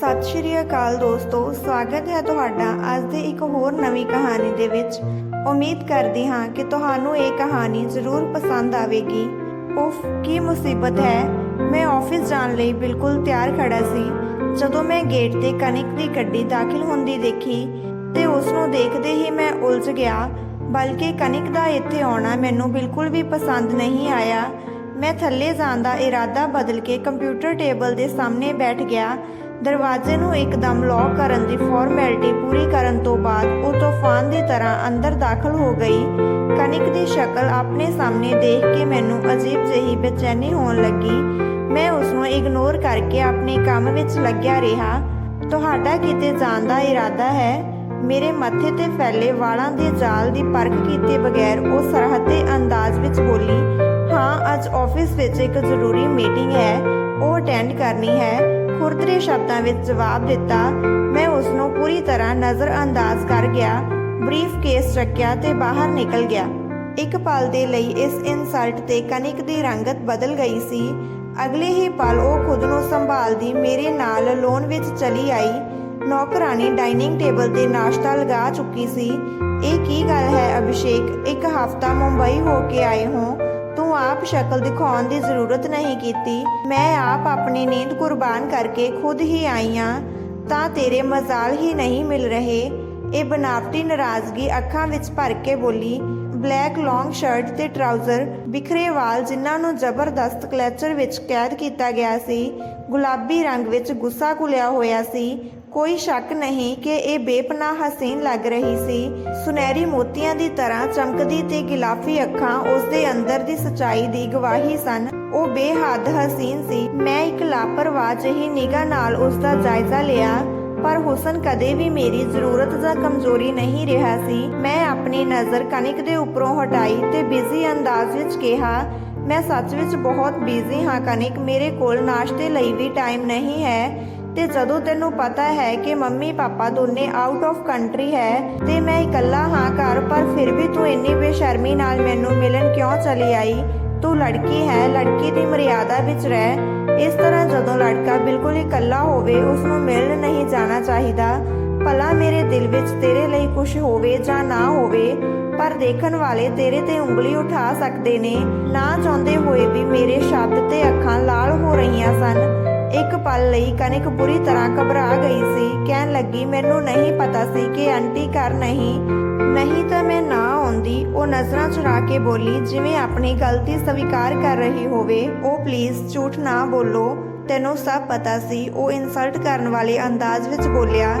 ਸਤਿ ਸ਼੍ਰੀ ਅਕਾਲ ਦੋਸਤੋ, ਸਵਾਗਤ ਹੈ ਤੁਹਾਡਾ ਅੱਜ ਦੇ ਇੱਕ ਹੋਰ ਨਵੀਂ ਕਹਾਣੀ ਦੇ ਵਿੱਚ। ਉਮੀਦ ਕਰਦੀ ਹਾਂ ਕਿ ਤੁਹਾਨੂੰ ਇਹ ਕਹਾਣੀ ਜ਼ਰੂਰ ਪਸੰਦ ਆਵੇਗੀ। ਉਫ, ਕੀ ਮੁਸੀਬਤ ਹੈ? ਮੈਂ ਆਫਿਸ ਜਾਣ ਲਈ ਬਿਲਕੁਲ ਤਿਆਰ ਖੜਾ ਸੀ। ਜਦੋਂ ਮੈਂ ਗੇਟ ਤੇ ਕਨਿਕ ਦੀ ਗੱਡੀ ਦਾਖਲ ਹੁੰਦੀ ਦੇਖੀ, ਤੇ ਉਸ ਨੂੰ ਦੇਖਦੇ ਹੀ ਮੈਂ ਉਲਝ ਗਿਆ। ਬਲਕਿ ਕਨਿਕ ਦਾ ਇੱਥੇ ਆਉਣਾ ਮੈਨੂੰ ਬਿਲਕੁਲ ਵੀ ਪਸੰਦ ਨਹੀਂ ਆਇਆ। ਮੈਂ ਥੱਲੇ ਜਾਣ ਦਾ ਇਰਾਦਾ ਬਦਲ ਕੇ ਕੰਪਿਊਟਰ ਟੇਬਲ ਦੇ ਸਾਹਮਣੇ ਬੈਠ ਗਿਆ। ਦਰਵਾਜ਼ੇ ਨੂੰ ਇੱਕਦਮ ਲੌਕ ਕਰਨ ਦੀ ਫਾਰਮੈਲਿਟੀ ਪੂਰੀ ਕਰਨ ਤੋਂ ਬਾਅਦ ਉਹ ਤੂਫਾਨ ਦੀ ਤਰ੍ਹਾਂ ਅੰਦਰ ਦਾਖਲ ਹੋ ਗਈ। ਕਨਿਕ ਦੀ ਸ਼ਕਲ ਆਪਣੇ ਸਾਹਮਣੇ ਦੇਖ ਕੇ ਮੈਨੂੰ ਅਜੀਬ ਜਿਹੀ ਬੇਚੈਨੀ ਹੋਣ ਲੱਗੀ। ਮੈਂ ਉਸ ਨੂੰ ਇਗਨੋਰ ਕਰਕੇ ਆਪਣੇ ਕੰਮ ਵਿੱਚ ਲੱਗਿਆ ਰਿਹਾ। ਤੁਹਾਡਾ ਕਿਤੇ ਜਾਣ ਦਾ ਇਰਾਦਾ ਹੈ? ਮੇਰੇ ਮੱਥੇ ਤੇ ਫੈਲੇ ਵਾਲਾਂ ਦੇ ਜਾਲ ਦੀ ਪਰਖ ਕੀਤੇ ਬਗੈਰ ਉਹ ਸਰਹੱਦੇ ਅੰਦਾਜ਼ ਵਿੱਚ ਬੋਲੀ, ਹਾਂ, ਅੱਜ ਆਫਿਸ ਵਿੱਚ ਇੱਕ ਜ਼ਰੂਰੀ ਮੀਟਿੰਗ ਹੈ। ਉਹ ਅਟੈਂਡ ਕਰਨੀ ਹੈ। ਖੁਰਦਰੇ ਸ਼ਬਦਾਂ ਵਿੱਚ ਜਵਾਬ ਦਿੱਤਾ, ਮੈਂ ਉਸ ਨੂੰ ਪੂਰੀ ਤਰ੍ਹਾਂ ਨਜ਼ਰ ਅੰਦਾਜ਼ ਕਰ ਗਿਆ, ਬਰੀਫ ਕੇਸ ਚੱਕਿਆ ਤੇ ਬਾਹਰ ਨਿਕਲ ਗਿਆ। ਇੱਕ ਪਲ ਦੇ ਲਈ ਇਸ ਇਨਸਲਟ ਤੇ ਕਨਿਕ ਦੀ ਰੰਗਤ ਬਦਲ ਗਈ ਸੀ। ਅਗਲੇ ਹੀ ਪਲ ਉਹ ਖੁਦ ਨੂੰ ਸੰਭਾਲਦੀ ਮੇਰੇ ਨਾਲ ਲੋਨ ਵਿੱਚ ਚਲੀ ਆਈ। ਨੌਕਰਾਨੀ ਡਾਈਨਿੰਗ ਟੇਬਲ ਤੇ ਨਾਸ਼ਤਾ ਲਗਾ ਚੁੱਕੀ ਸੀ। ਇਹ ਕੀ ਗੱਲ ਹੈ, ਅਭਿਸ਼ੇਕ? ਇੱਕ ਹਫਤਾ ਮੁੰਬਈ ਹੋ ਕੇ ਆਏ ਹੋ। ਤੂੰ ਆਪ ਸ਼ਕਲ ਦਿਖਾਉਣ ਦੀ ਜ਼ਰੂਰਤ ਨਹੀਂ ਕੀਤੀ। ਮੈਂ ਆਪ ਆਪਣੀ ਨੀਂਦ ਕੁਰਬਾਨ ਕਰਕੇ ਖੁਦ ਹੀ ਆਈ ਹਾਂ ਤਾਂ ਤੇਰੇ ਮਜ਼ਾਲ ਹੀ ਨਹੀਂ ਮਿਲ ਰਹੇ। ਇਹ ਬਨਾਵਟੀ ਨਾਰਾਜ਼ਗੀ ਅੱਖਾਂ ਵਿੱਚ ਭਰ ਕੇ ਬੋਲੀ, ਬਲੈਕ ਲੌਂਗ ਸ਼ਰਟ ਤੇ ਟਰਾਊਜ਼ਰ ਬਿਖਰੇ ਵਾਲ ਜਿਨ੍ਹਾਂ ਨੂੰ ਜ਼ਬਰਦਸਤ ਕਲੈਚਰ ਵਿੱਚ ਕੈਦ ਕੀਤਾ ਗਿਆ ਸੀ, ਗੁਲਾਬੀ ਰੰਗ ਵਿੱਚ ਗੁੱਸਾ ਘੁਲਿਆ ਹੋਇਆ ਸੀ ਕੋਈ ਸ਼ੱਕ ਨਹੀਂ ਕਿ ਇਹ ਬੇਪਨਾਹ ਹਸੀਨ ਲੱਗ ਰਹੀ ਸੀ। ਸੁਨਹਿਰੀ ਮੋਤੀਆਂ ਦੀ ਤਰ੍ਹਾਂ ਚਮਕਦੀ ਤੇ ਗਿਲਾਫੀ ਅੱਖਾਂ ਉਸ ਦੇ ਅੰਦਰ ਦੀ ਸਚਾਈ ਦੀ ਗਵਾਹੀ ਸਨ। ਉਹ ਬੇਹੱਦ ਹਸੀਨ ਸੀ। ਮੈਂ ਇੱਕ ਲਾਪਰਵਾਹ ਜਿਹੀ ਨਿਗਾਹ ਨਾਲ ਉਸ ਦਾ ਜਾਇਜ਼ਾ ਲਿਆ, ਪਰ ਹੁਸਨ ਕਦੇ ਵੀ ਮੇਰੀ ਜ਼ਰੂਰਤ ਜਾਂ ਕਮਜ਼ੋਰੀ ਨਹੀਂ ਰਿਹਾ ਸੀ। ਮੈਂ ਆਪਣੀ ਨਜ਼ਰ ਕਨਿਕ ਦੇ ਉੱਪਰੋਂ ਹਟਾਈ ਤੇ ਬਿਜ਼ੀ ਅੰਦਾਜ਼ ਵਿੱਚ ਕਿਹਾ, ਮੈਂ ਸੱਚ ਵਿੱਚ ਬਹੁਤ ਬਿਜ਼ੀ ਹਾਂ ਕਨਿਕ ਮੇਰੇ ਕੋਲ ਨਾਸ਼ਤੇ ਲਈ ਵੀ ਟਾਈਮ ਨਹੀਂ ਹੈ। ਤੇ ਜਦੋਂ ਤੈਨੂੰ ਪਤਾ ਹੈ ਕਿ ਮੰਮੀ ਪਾਪਾ ਦੋਨੇ ਆਊਟ ਆਫ ਕੰਟਰੀ ਹੈ, ਤੇ ਮੈਂ ਇਕੱਲਾ ਹਾਂ ਘਰ, ਪਰ ਫਿਰ ਵੀ ਤੂੰ ਇੰਨੀ ਬੇਸ਼ਰਮੀ ਨਾਲ ਮੈਨੂੰ ਮਿਲਣ ਕਿਉਂ ਚਲੀ ਆਈ? ਤੂੰ ਲੜਕੀ ਹੈ, ਲੜਕੀ ਦੀ ਮਰਿਆਦਾ ਵਿੱਚ ਰਹਿ। ਇਸ ਤਰ੍ਹਾਂ ਜਦੋਂ ਲੜਕਾ ਬਿਲਕੁਲ ਇਕੱਲਾ ਹੋਵੇ ਉਸ ਨੂੰ ਮਿਲਣ ਨਹੀਂ ਜਾਣਾ ਚਾਹੀਦਾ। ਭਲਾ ਮੇਰੇ ਦਿਲ ਵਿੱਚ ਤੇਰੇ ਲਈ ਕੁਝ ਹੋਵੇ ਜਾਂ ਨਾ ਹੋਵੇ, ਪਰ ਦੇਖਣ ਵਾਲੇ ਤੇਰੇ ਤੇ ਉਂਗਲੀ ਉਠਾ ਸਕਦੇ ਨੇ। ਨਾ ਚਾਹੁੰਦੇ ਹੋਏ ਵੀ ਮੇਰੇ ਸ਼ਬਦ ਤੇ ਅੱਖਾਂ ਲਾਲ ਹੋ ਰਹੀਆਂ ਸਨ। ਪਲ ਲਈ ਕਨਿਕ ਬੁਰੀ ਤਰ੍ਹਾਂ ਘਬਰਾ ਗਈ ਸੀ। ਕਹਿਣ ਲੱਗੀ, ਮੈਨੂੰ ਨਹੀਂ ਪਤਾ ਸੀ ਕਿ ਆਂਟੀ ਘਰ ਨਹੀਂ। ਨਹੀਂ ਤਾਂ ਮੈਂ ਨਾ ਆਉਂਦੀ। ਉਹ ਨਜ਼ਰਾਂ ਚੁਰਾ ਕੇ ਬੋਲੀ, ਜਿਵੇਂ ਆਪਣੀ ਗਲਤੀ ਸਵੀਕਾਰ ਕਰ ਰਹੀ ਹੋਵੇ, ਉਹ ਪਲੀਜ਼ ਝੂਠ ਨਾ ਬੋਲੋ। ਤੈਨੂੰ ਸਭ ਪਤਾ ਸੀ। ਉਹ ਇਨਸਲਟ ਕਰਨ ਵਾਲੇ ਅੰਦਾਜ਼ ਵਿੱਚ ਬੋਲਿਆ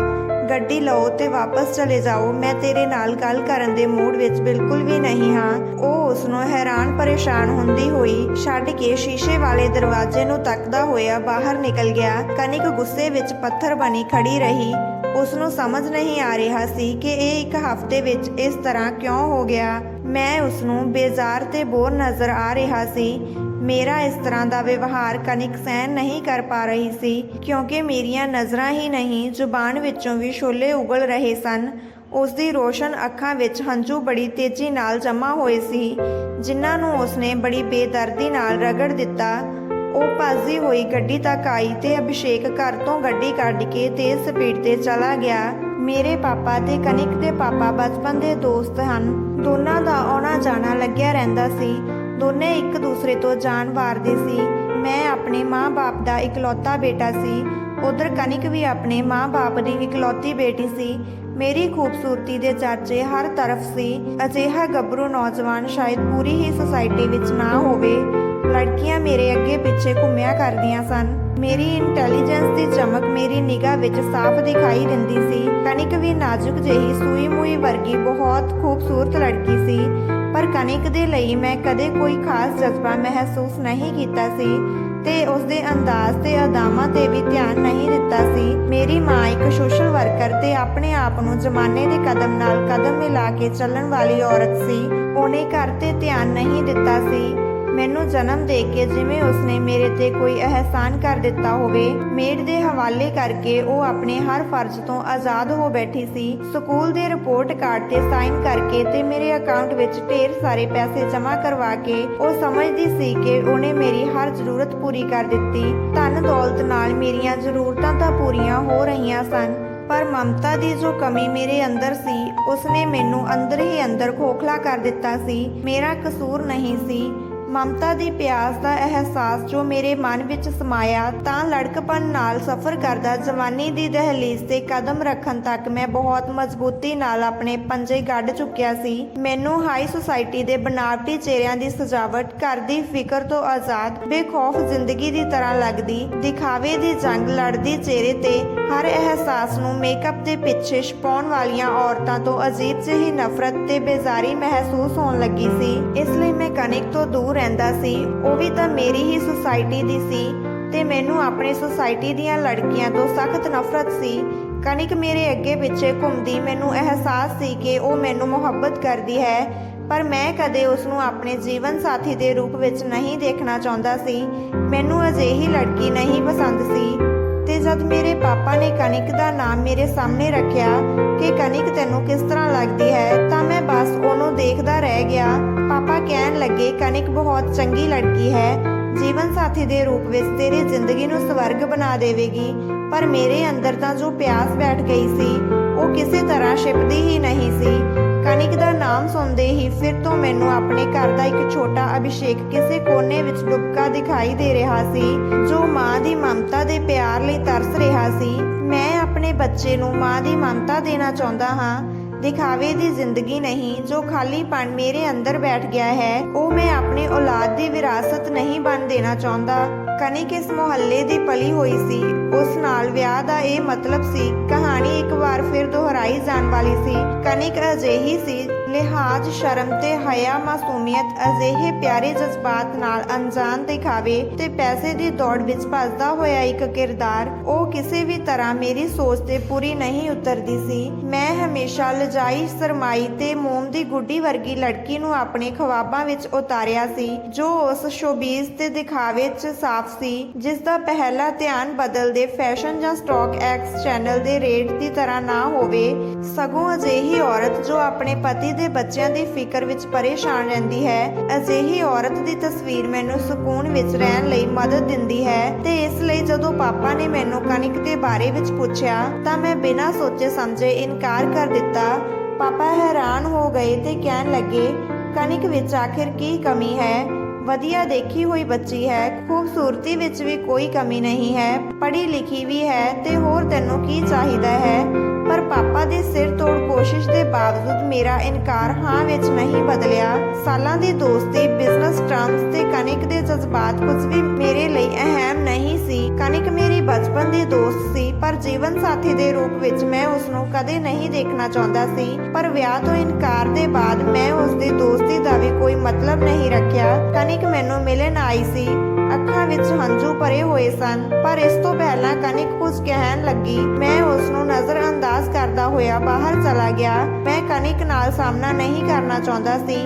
ਗੱਡੀ ਲਓ ਤੇ ਵਾਪਸ ਚਲੇ ਜਾਓ, ਮੈਂ ਤੇਰੇ ਨਾਲ ਗੱਲ ਕਰਨ ਦੇ ਮੂਡ ਵਿੱਚ ਬਿਲਕੁਲ ਵੀ ਨਹੀਂ ਹਾਂ। ਉਹ ਉਸ ਨੂੰ ਹੈਰਾਨ ਪਰੇਸ਼ਾਨ ਹੁੰਦੀ ਹੋਈ ਛੱਡ ਕੇ ਸ਼ੀਸ਼ੇ ਵਾਲੇ ਦਰਵਾਜ਼ੇ ਨੂੰ ਤੱਕਦਾ ਹੋਇਆ ਬਾਹਰ ਨਿਕਲ ਗਿਆ। ਕਨਿਕ ਗੁੱਸੇ ਵਿੱਚ ਪੱਥਰ ਬਣੀ ਖੜੀ ਰਹੀ। ਉਸ ਨੂੰ ਸਮਝ ਨਹੀਂ ਆ ਰਿਹਾ ਸੀ ਕਿ ਇਹ ਇੱਕ ਹਫ਼ਤੇ ਵਿੱਚ ਇਸ ਤਰ੍ਹਾਂ ਕਿਉਂ ਹੋ ਗਿਆ। ਮੈਂ ਉਸ ਨੂੰ ਬੇਜ਼ਾਰ ਤੇ ਬੋਰ ਨਜ਼ਰ ਆ ਰਿਹਾ ਸੀ। ਮੇਰਾ ਇਸ ਤਰ੍ਹਾਂ ਦਾ ਵਿਵਹਾਰ ਕਨਿਕ ਸਹਿਨ ਨਹੀਂ ਕਰ ਪਾ ਰਹੀ ਸੀ, ਕਿਉਂਕਿ ਮੇਰੀਆਂ ਨਜ਼ਰਾਂ ਹੀ ਨਹੀਂ, ਜ਼ੁਬਾਨ ਵਿੱਚੋਂ ਵੀ ਛੋਲੇ ਉਗਲ ਰਹੇ ਸਨ। ਉਸ ਦੀ ਰੋਸ਼ਨ ਅੱਖਾਂ ਵਿੱਚ ਹੰਝੂ ਬੜੀ ਤੇਜ਼ੀ ਨਾਲ ਜਮ੍ਹਾਂ ਹੋਏ ਸੀ, ਜਿਨ੍ਹਾਂ ਨੂੰ ਉਸਨੇ ਬੜੀ ਬੇਦਰਦੀ ਨਾਲ ਰਗੜ ਦਿੱਤਾ। ਉਹ ਭੱਜਦੀ ਹੋਈ ਗੱਡੀ ਤੱਕ ਆਈ ਤੇ ਅਭਿਸ਼ੇਕ ਘਰ ਤੋਂ ਗੱਡੀ ਕੱਢ ਕੇ ਤੇਜ਼ ਸਪੀਡ ਤੇ ਚਲਾ ਗਿਆ। ਮੇਰੇ ਪਾਪਾ ਤੇ ਕਨਿਕ ਦੇ ਪਾਪਾ ਬਚਪਨ ਦੇ ਦੋਸਤ ਹਨ। ਦੋਨਾਂ ਦਾ ਆਉਣਾ ਜਾਣਾ ਲੱਗਿਆ ਰਹਿੰਦਾ ਸੀ। ਦੋਨੇ ਇੱਕ ਦੂਸਰੇ ਤੋਂ ਜਾਨ ਵਾਰਦੇ ਸੀ। ਮੈਂ ਆਪਣੇ ਮਾਂ-ਬਾਪ ਦਾ ਇਕਲੌਤਾ ਬੇਟਾ ਸੀ। ਉਧਰ ਕਨਿਕ ਵੀ ਆਪਣੇ ਮਾਂ-ਬਾਪ ਦੀ ਇਕਲੌਤੀ ਬੇਟੀ ਸੀ। ਮੇਰੀ ਖੂਬਸੂਰਤੀ ਦੇ ਚਾਚੇ ਹਰ ਤਰਫ ਸੀ। ਅਜਿਹਾ ਗੱਭਰੂ ਨੌਜਵਾਨ ਸ਼ਾਇਦ ਪੂਰੀ ਹੀ ਸੁਸਾਇਟੀ ਵਿੱਚ ਨਾ ਹੋਵੇ। ਲੜਕੀਆਂ ਮੇਰੇ ਅੱਗੇ ਪਿੱਛੇ ਘੁੰਮਿਆ ਕਰਦੀਆਂ ਸਨ। ਮੇਰੀ ਇੰਟੈਲੀਜੈਂਸ ਦੀ ਚਮਕ ਮੇਰੀ ਨਿਗਾਹ ਵਿੱਚ ਸਾਫ਼ ਦਿਖਾਈ ਦਿੰਦੀ ਸੀ। ਕਨਿਕ ਵੀ ਨਾਜ਼ੁਕ ਜਿਹੀ ਸੂਈ ਮੂਈ ਵਰਗੀ ਬਹੁਤ ਖੂਬਸੂਰਤ ਲੜਕੀ ਸੀ। ਪਰ ਕਨਿਕ ਦੇ ਲਈ ਮੈਂ ਕਦੇ ਕੋਈ ਖਾਸ ਜਜ਼ਬਾ ਮਹਿਸੂਸ ਨਹੀਂ ਕੀਤਾ ਸੀ ਤੇ ਉਸ ਦੇ ਅੰਦਾਜ਼ ਤੇ ਅਦਾਮਾਂ ਤੇ ਵੀ ਧਿਆਨ ਨਹੀਂ ਦਿੱਤਾ ਸੀ। ਮੇਰੀ ਮਾਂ ਇੱਕ ਸੋਸ਼ਲ ਵਰਕਰ ਤੇ ਆਪਣੇ ਆਪ ਨੂੰ ਜ਼ਮਾਨੇ ਦੇ ਕਦਮ ਨਾਲ ਕਦਮ ਮਿਲਾ ਕੇ ਚੱਲਣ ਵਾਲੀ ਔਰਤ ਸੀ। ਉਹਨੇ ਘਰ ਤੇ ਧਿਆਨ ਨਹੀਂ ਦਿੱਤਾ ਸੀ। ਮੈਨੂੰ ਜਨਮ ਦੇ ਕੇ ਜਿਵੇਂ ਉਸਨੇ ਮੇਰੇ ਤੇ ਕੋਈ ਅਹਿਸਾਨ ਕਰ ਦਿੱਤਾ ਹੋਵੇ, ਮੇਡ ਦੇ ਹਵਾਲੇ ਕਰਕੇ ਉਹ ਆਪਣੇ ਹਰ ਫਰਜ਼ ਤੋਂ ਆਜ਼ਾਦ ਹੋ ਬੈਠੀ ਸੀ। ਸਕੂਲ ਦੇ ਰਿਪੋਰਟ ਕਾਰਡ ਤੇ ਸਾਈਨ ਕਰਕੇ ਤੇ ਮੇਰੇ ਅਕਾਊਂਟ ਵਿੱਚ ਢੇਰ ਸਾਰੇ ਪੈਸੇ ਜਮ੍ਹਾਂ ਕਰਵਾ ਕੇ ਉਹ ਸਮਝਦੀ ਸੀ ਕਿ ਉਹਨੇ ਮੇਰੀ ਹਰ ਜ਼ਰੂਰਤ ਪੂਰੀ ਕਰ ਦਿੱਤੀ। ਧਨ ਦੌਲਤ ਨਾਲ ਮੇਰੀਆਂ ਜ਼ਰੂਰਤਾਂ ਤਾਂ ਪੂਰੀਆਂ ਹੋ ਰਹੀਆਂ ਸਨ, ਪਰ ਮਮਤਾ ਦੀ ਜੋ ਕਮੀ ਮੇਰੇ ਅੰਦਰ ਸੀ, ਉਸਨੇ ਮੈਨੂੰ ਅੰਦਰ ਹੀ ਅੰਦਰ ਖੋਖਲਾ ਕਰ ਦਿੱਤਾ ਸੀ। ਮੇਰਾ ਕਸੂਰ ਨਹੀਂ ਸੀ ਮਮਤਾ ਦੀ ਪਿਆਸ ਦਾ ਅਹਿਸਾਸ ਜੋ ਮੇਰੇ ਮਨ ਵਿੱਚ ਸਮਾਇਆ ਤਾਂ ਲੜਕਪਨ ਨਾਲ ਸਫ਼ਰ ਕਰਦਾ ਜਵਾਨੀ ਦੀ ਦਹਲੀਜ਼ ਤੇ ਕਦਮ ਰੱਖਣ ਤੱਕ ਮੈਂ ਬਹੁਤ ਮਜ਼ਬੂਤੀ ਨਾਲ ਆਪਣੇ ਪੰਜੇ ਗੱਡ ਚੁੱਕਿਆ ਸੀ। ਮੈਨੂੰ ਹਾਈ ਸੁਸਾਇਟੀ ਦੇ ਬਨਾਵਟੀ ਚਿਹਰਿਆਂ ਦੀ ਸਜਾਵਟ ਘਰ ਦੀ ਫਿਕਰ ਤੋਂ ਆਜ਼ਾਦ, ਬੇਖੌਫ ਜ਼ਿੰਦਗੀ ਦੀ ਤਰ੍ਹਾਂ ਲੱਗਦੀ, ਦਿਖਾਵੇ ਦੀ ਜੰਗ ਲੜਦੀ ਚਿਹਰੇ ਤੇ ਹਰ ਅਹਿਸਾਸ ਨੂੰ ਮੇਕਅਪ ਦੇ ਪਿੱਛੇ ਛਪਾਉਣ ਵਾਲੀਆਂ ਔਰਤਾਂ ਤੋਂ ਅਜੀਬ ਜਿਹੀ ਨਫ਼ਰਤ ਤੇ ਬੇਜ਼ਾਰੀ ਮਹਿਸੂਸ ਹੋਣ ਲੱਗੀ ਸੀ। ਇਸ ਲਈ ਮੈਂ ਕਨਿਕ ਤੋਂ ਦੂਰ ਰਹਿੰਦਾ ਸੀ, ਉਹ ਵੀ ਤਾਂ ਮੇਰੀ ਹੀ ਸੁਸਾਇਟੀ ਦੀ ਸੀ ਤੇ ਮੈਨੂੰ ਆਪਣੀ ਸੁਸਾਇਟੀ ਦੀਆਂ ਲੜਕੀਆਂ ਤੋਂ ਸਖਤ ਨਫ਼ਰਤ ਸੀ। ਕਨਿਕ ਮੇਰੇ ਅੱਗੇ ਪਿੱਛੇ ਘੁੰਮਦੀ ਮੈਨੂੰ ਅਹਿਸਾਸ ਸੀ ਕਿ ਉਹ ਮੈਨੂੰ ਮੁਹੱਬਤ ਕਰਦੀ ਹੈ, ਪਰ ਮੈਂ ਕਦੇ ਉਸ ਨੂੰ ਆਪਣੇ ਜੀਵਨ ਸਾਥੀ ਦੇ ਰੂਪ ਵਿੱਚ ਨਹੀਂ ਦੇਖਣਾ ਚਾਹੁੰਦਾ ਸੀ। ਮੈਨੂੰ ਅਜਿਹੀ ਲੜਕੀ ਨਹੀਂ ਪਸੰਦ ਸੀ। ਤੇ ਜਦ ਮੇਰੇ ਪਾਪਾ ਨੇ ਕਨਿਕ ਦਾ ਨਾਮ ਮੇਰੇ ਸਾਹਮਣੇ ਰੱਖਿਆ ਕਿ ਕਨਿਕ ਤੈਨੂੰ ਕਿਸ ਤਰ੍ਹਾਂ ਲੱਗਦੀ ਹੈ, ਤਾਂ ਮੈਂ ਬਸ ਉਹਨੂੰ ਦੇਖਦਾ ਰਹਿ ਗਿਆ। ਪਾਪਾ ਕਹਿਣ ਲੱਗੇ ਕਨਿਕ ਬਹੁਤ ਚੰਗੀ ਲੜਕੀ ਹੈ। ਜੀਵਨ ਸਾਥੀ ਦੇ ਰੂਪ ਵਿੱਚ ਤੇਰੀ ਜ਼ਿੰਦਗੀ ਨੂੰ ਸਵਰਗ ਬਣਾ ਦੇਵੇਗੀ। ਪਰ ਮੇਰੇ ਅੰਦਰ ਤਾਂ ਜੋ ਪਿਆਸ ਬੈਠ ਗਈ ਸੀ, ਉਹ ਕਿਸੇ ਤਰ੍ਹਾਂ ਛਿਪਦੀ ਹੀ ਨਹੀਂ ਸੀ। ਕਨਿਕ ਦਾ ਨਾਮ ਸੁਣਦੇ ਹੀ ਫਿਰ ਤੋਂ ਮੈਨੂੰ ਆਪਣੇ ਘਰ ਦਾ ਇੱਕ ਛੋਟਾ ਅਭਿਸ਼ੇਕ ਕਿਸੇ ਕੋਨੇ ਵਿੱਚ ਡੁੱਬਕਾ ਦਿਖਾਈ ਦੇ ਰਿਹਾ ਸੀ, ਜੋ ਮਾਂ ਦੀ ਮਮਤਾ ਦੇ ਪਿਆਰ ਲਈ ਤਰਸ ਰਿਹਾ ਸੀ। ਮੈਂ ਆਪਣੇ ਬੱਚੇ ਨੂੰ ਮਾਂ ਦੀ ਮਮਤਾ ਦੇਣਾ ਚਾਹੁੰਦਾ ਹਾਂ। ਦਿਖਾਵੇ ਦੀ ਜ਼ਿੰਦਗੀ ਨਹੀਂ, ਜੋ ਖਾਲੀਪਣ ਮੇਰੇ ਅੰਦਰ ਬੈਠ ਗਿਆ ਹੈ, ਉਹ ਮੈਂ ਆਪਣੀ ਔਲਾਦ ਦੀ ਵਿਰਾਸਤ ਨਹੀਂ ਬਣ ਦੇਣਾ ਚਾਹੁੰਦਾ। ਕਨਿਕ ਇਸ ਮੁਹੱਲੇ ਦੀ ਪਲੀ ਹੋਈ ਸੀ। ਉਸ ਨਾਲ ਵਿਆਹ ਦਾ ਇਹ ਮਤਲਬ ਸੀ। ਕਹਾਣੀ ਇੱਕ ਵਾਰ ਫਿਰ ਦੁਹਰਾਈ ਜਾਣ ਵਾਲੀ ਸੀ। ਕਨਿਕ ਅਜਿਹੀ ਸੀ ਲਿਹਾਜ਼ ਸ਼ਰਮ ਤੇ ਹਯਾ ਮਾਸੂਮੀਅਤ ਅਜਿਹੇ ਪਿਆਰੇ ਜਜ਼ਬਾਤ ਨਾਲ ਅਣਜਾਣ ਦਿਖਾਵੇ ਤੇ ਪੈਸੇ ਦੀ ਦੌੜ ਵਿੱਚ ਭੱਜਦਾ ਹੋਇਆ ਇੱਕ ਕਿਰਦਾਰ, ਉਹ ਕਿਸੇ ਵੀ ਤਰ੍ਹਾਂ ਮੇਰੀ ਸੋਚ ਤੇ ਪੂਰੀ ਨਹੀਂ ਉਤਰਦੀ ਸੀ। ਮੈਂ ਹਮੇਸ਼ਾ ਲਜਾਈ, ਸਰਮਾਈ ਤੇ ਮੋਮ ਦੀ ਗੁੱਡੀ ਵਰਗੀ ਲੜਕੀ ਨੂੰ ਆਪਣੇ ਖਵਾਬਾਂ ਵਿੱਚ ਉਤਾਰਿਆ ਸੀ, ਜੋ ਉਸ ਸ਼ੋਬੀਜ਼ ਤੇ ਦਿਖਾਵੇ 'ਚ ਸਾਫ਼ ਸੀ, ਜਿਸ ਦਾ ਪਹਿਲਾ ਧਿਆਨ ਬਦਲਦੇ ਫੈਸ਼ਨ ਜਾਂ ਸਟਾਕ ਐਕਸ ਚੈਨਲ ਦੇ ਰੇਟ ਦੀ ਤਰ੍ਹਾਂ ਨਾ ਹੋਵੇ। ਸਗੋਂ ਅਜਿਹੀ ਔਰਤ ਜੋ ਆਪਣੇ ਪਤੀ ਦੇ ਬੱਚਿਆਂ ਦੀ ਫਿਕਰ ਵਿੱਚ ਪਰੇਸ਼ਾਨ ਰਹਿੰਦੀ ਹੈ। ਅਜਿਹੀ ਔਰਤ ਦੀ ਤਸਵੀਰ ਮੈਨੂੰ ਸਕੂਨ ਵਿੱਚ ਰਹਿਣ ਲਈ ਮਦਦ ਦਿੰਦੀ ਹੈ ਤੇ ਇਸ ਲਈ ਜਦੋਂ ਪਾਪਾ ਨੇ ਮੈਨੂੰ ਕਨਿਕ ਦੇ ਬਾਰੇ ਵਿੱਚ ਪੁੱਛਿਆ, ਤਾਂ ਮੈਂ ਬਿਨਾਂ ਸੋਚੇ ਸਮਝੇ ਇਨਕਾਰ ਕਰ ਦਿੱਤਾ। ਪਾਪਾ ਹੈਰਾਨ ਹੋ ਗਏ ਤੇ ਕਹਿਣ ਲੱਗੇ ਕਨਿਕ ਵਿੱਚ ਆਖਿਰ ਕੀ ਕਮੀ ਹੈ? ਵਧੀਆ ਦੇਖੀ ਹੋਈ ਬੱਚੀ ਹੈ, ਖੂਬਸੂਰਤੀ ਵਿੱਚ ਵੀ ਕੋਈ ਕਮੀ ਨਹੀਂ ਹੈ, ਪੜ੍ਹੀ ਲਿਖੀ ਵੀ ਹੈ ਤੇ ਹੋਰ ਤੈਨੂੰ ਕੀ ਚਾਹੀਦਾ ਹੈ? ਪਾਪਾ ਦੀ ਸਿਰ ਤੋੜ ਕੋਸ਼ਿਸ਼ ਦੇ ਬਾਵਜੂਦ ਮੇਰਾ ਇਨਕਾਰ ਹਾਂ ਵਿੱਚ ਨਹੀਂ ਬਦਲਿਆ। ਸਾਲਾਂ ਦੀ ਦੋਸਤੀ ਬਿਜ਼ਨਸ ਟਰਮਸ ਤੇ ਕਨਿਕ ਦੇ ਜਜ਼ਬਾਤ ਕੁਝ ਵੀ ਮੇਰੇ ਲਈ ਅਹਿਮ ਨਹੀਂ ਸੀ। ਕਨਿਕ ਮੇਰੀ ਬਚਪਨ ਦੀ ਦੋਸਤ ਸੀ, ਪਰ ਜੀਵਨ ਸਾਥੀ ਦੇ ਰੂਪ ਵਿੱਚ ਮੈਂ ਉਸ ਨੂੰ ਕਦੇ ਨਹੀਂ ਦੇਖਣਾ ਚਾਹੁੰਦਾ ਸੀ। ਪਰ ਵਿਆਹ ਤੋਂ ਇਨਕਾਰ ਦੇ ਬਾਅਦ ਮੈਂ ਉਸ ਦੀ ਦੋਸਤੀ ਦਾ ਵੀ ਕੋਈ ਮਤਲਬ ਨਹੀਂ ਰੱਖਿਆ। ਕਨਿਕ ਮੈਨੂੰ ਮਿਲਣ ਆਈ ਸੀ। ਅੱਖਾਂ ਵਿੱਚ ਹੰਝੂ ਭਰੇ ਹੋਏ ਸਨ, ਪਰ ਇਸ ਤੋਂ ਪਹਿਲਾਂ ਕਨਿਕ ਕੁਝ ਕਹਿਣ ਲੱਗੀ। ਮੈਂ ਉਸ ਨੂੰ ਨਜ਼ਰਅੰਦਾਜ਼ ਕਰਦਾ ਹੋਇਆ ਬਾਹਰ ਚਲਾ ਗਿਆ। ਮੈਂ ਕਨਿਕ ਨਾਲ ਸਾਹਮਣਾ ਨਹੀਂ ਕਰਨਾ ਚਾਹੁੰਦਾ ਸੀ।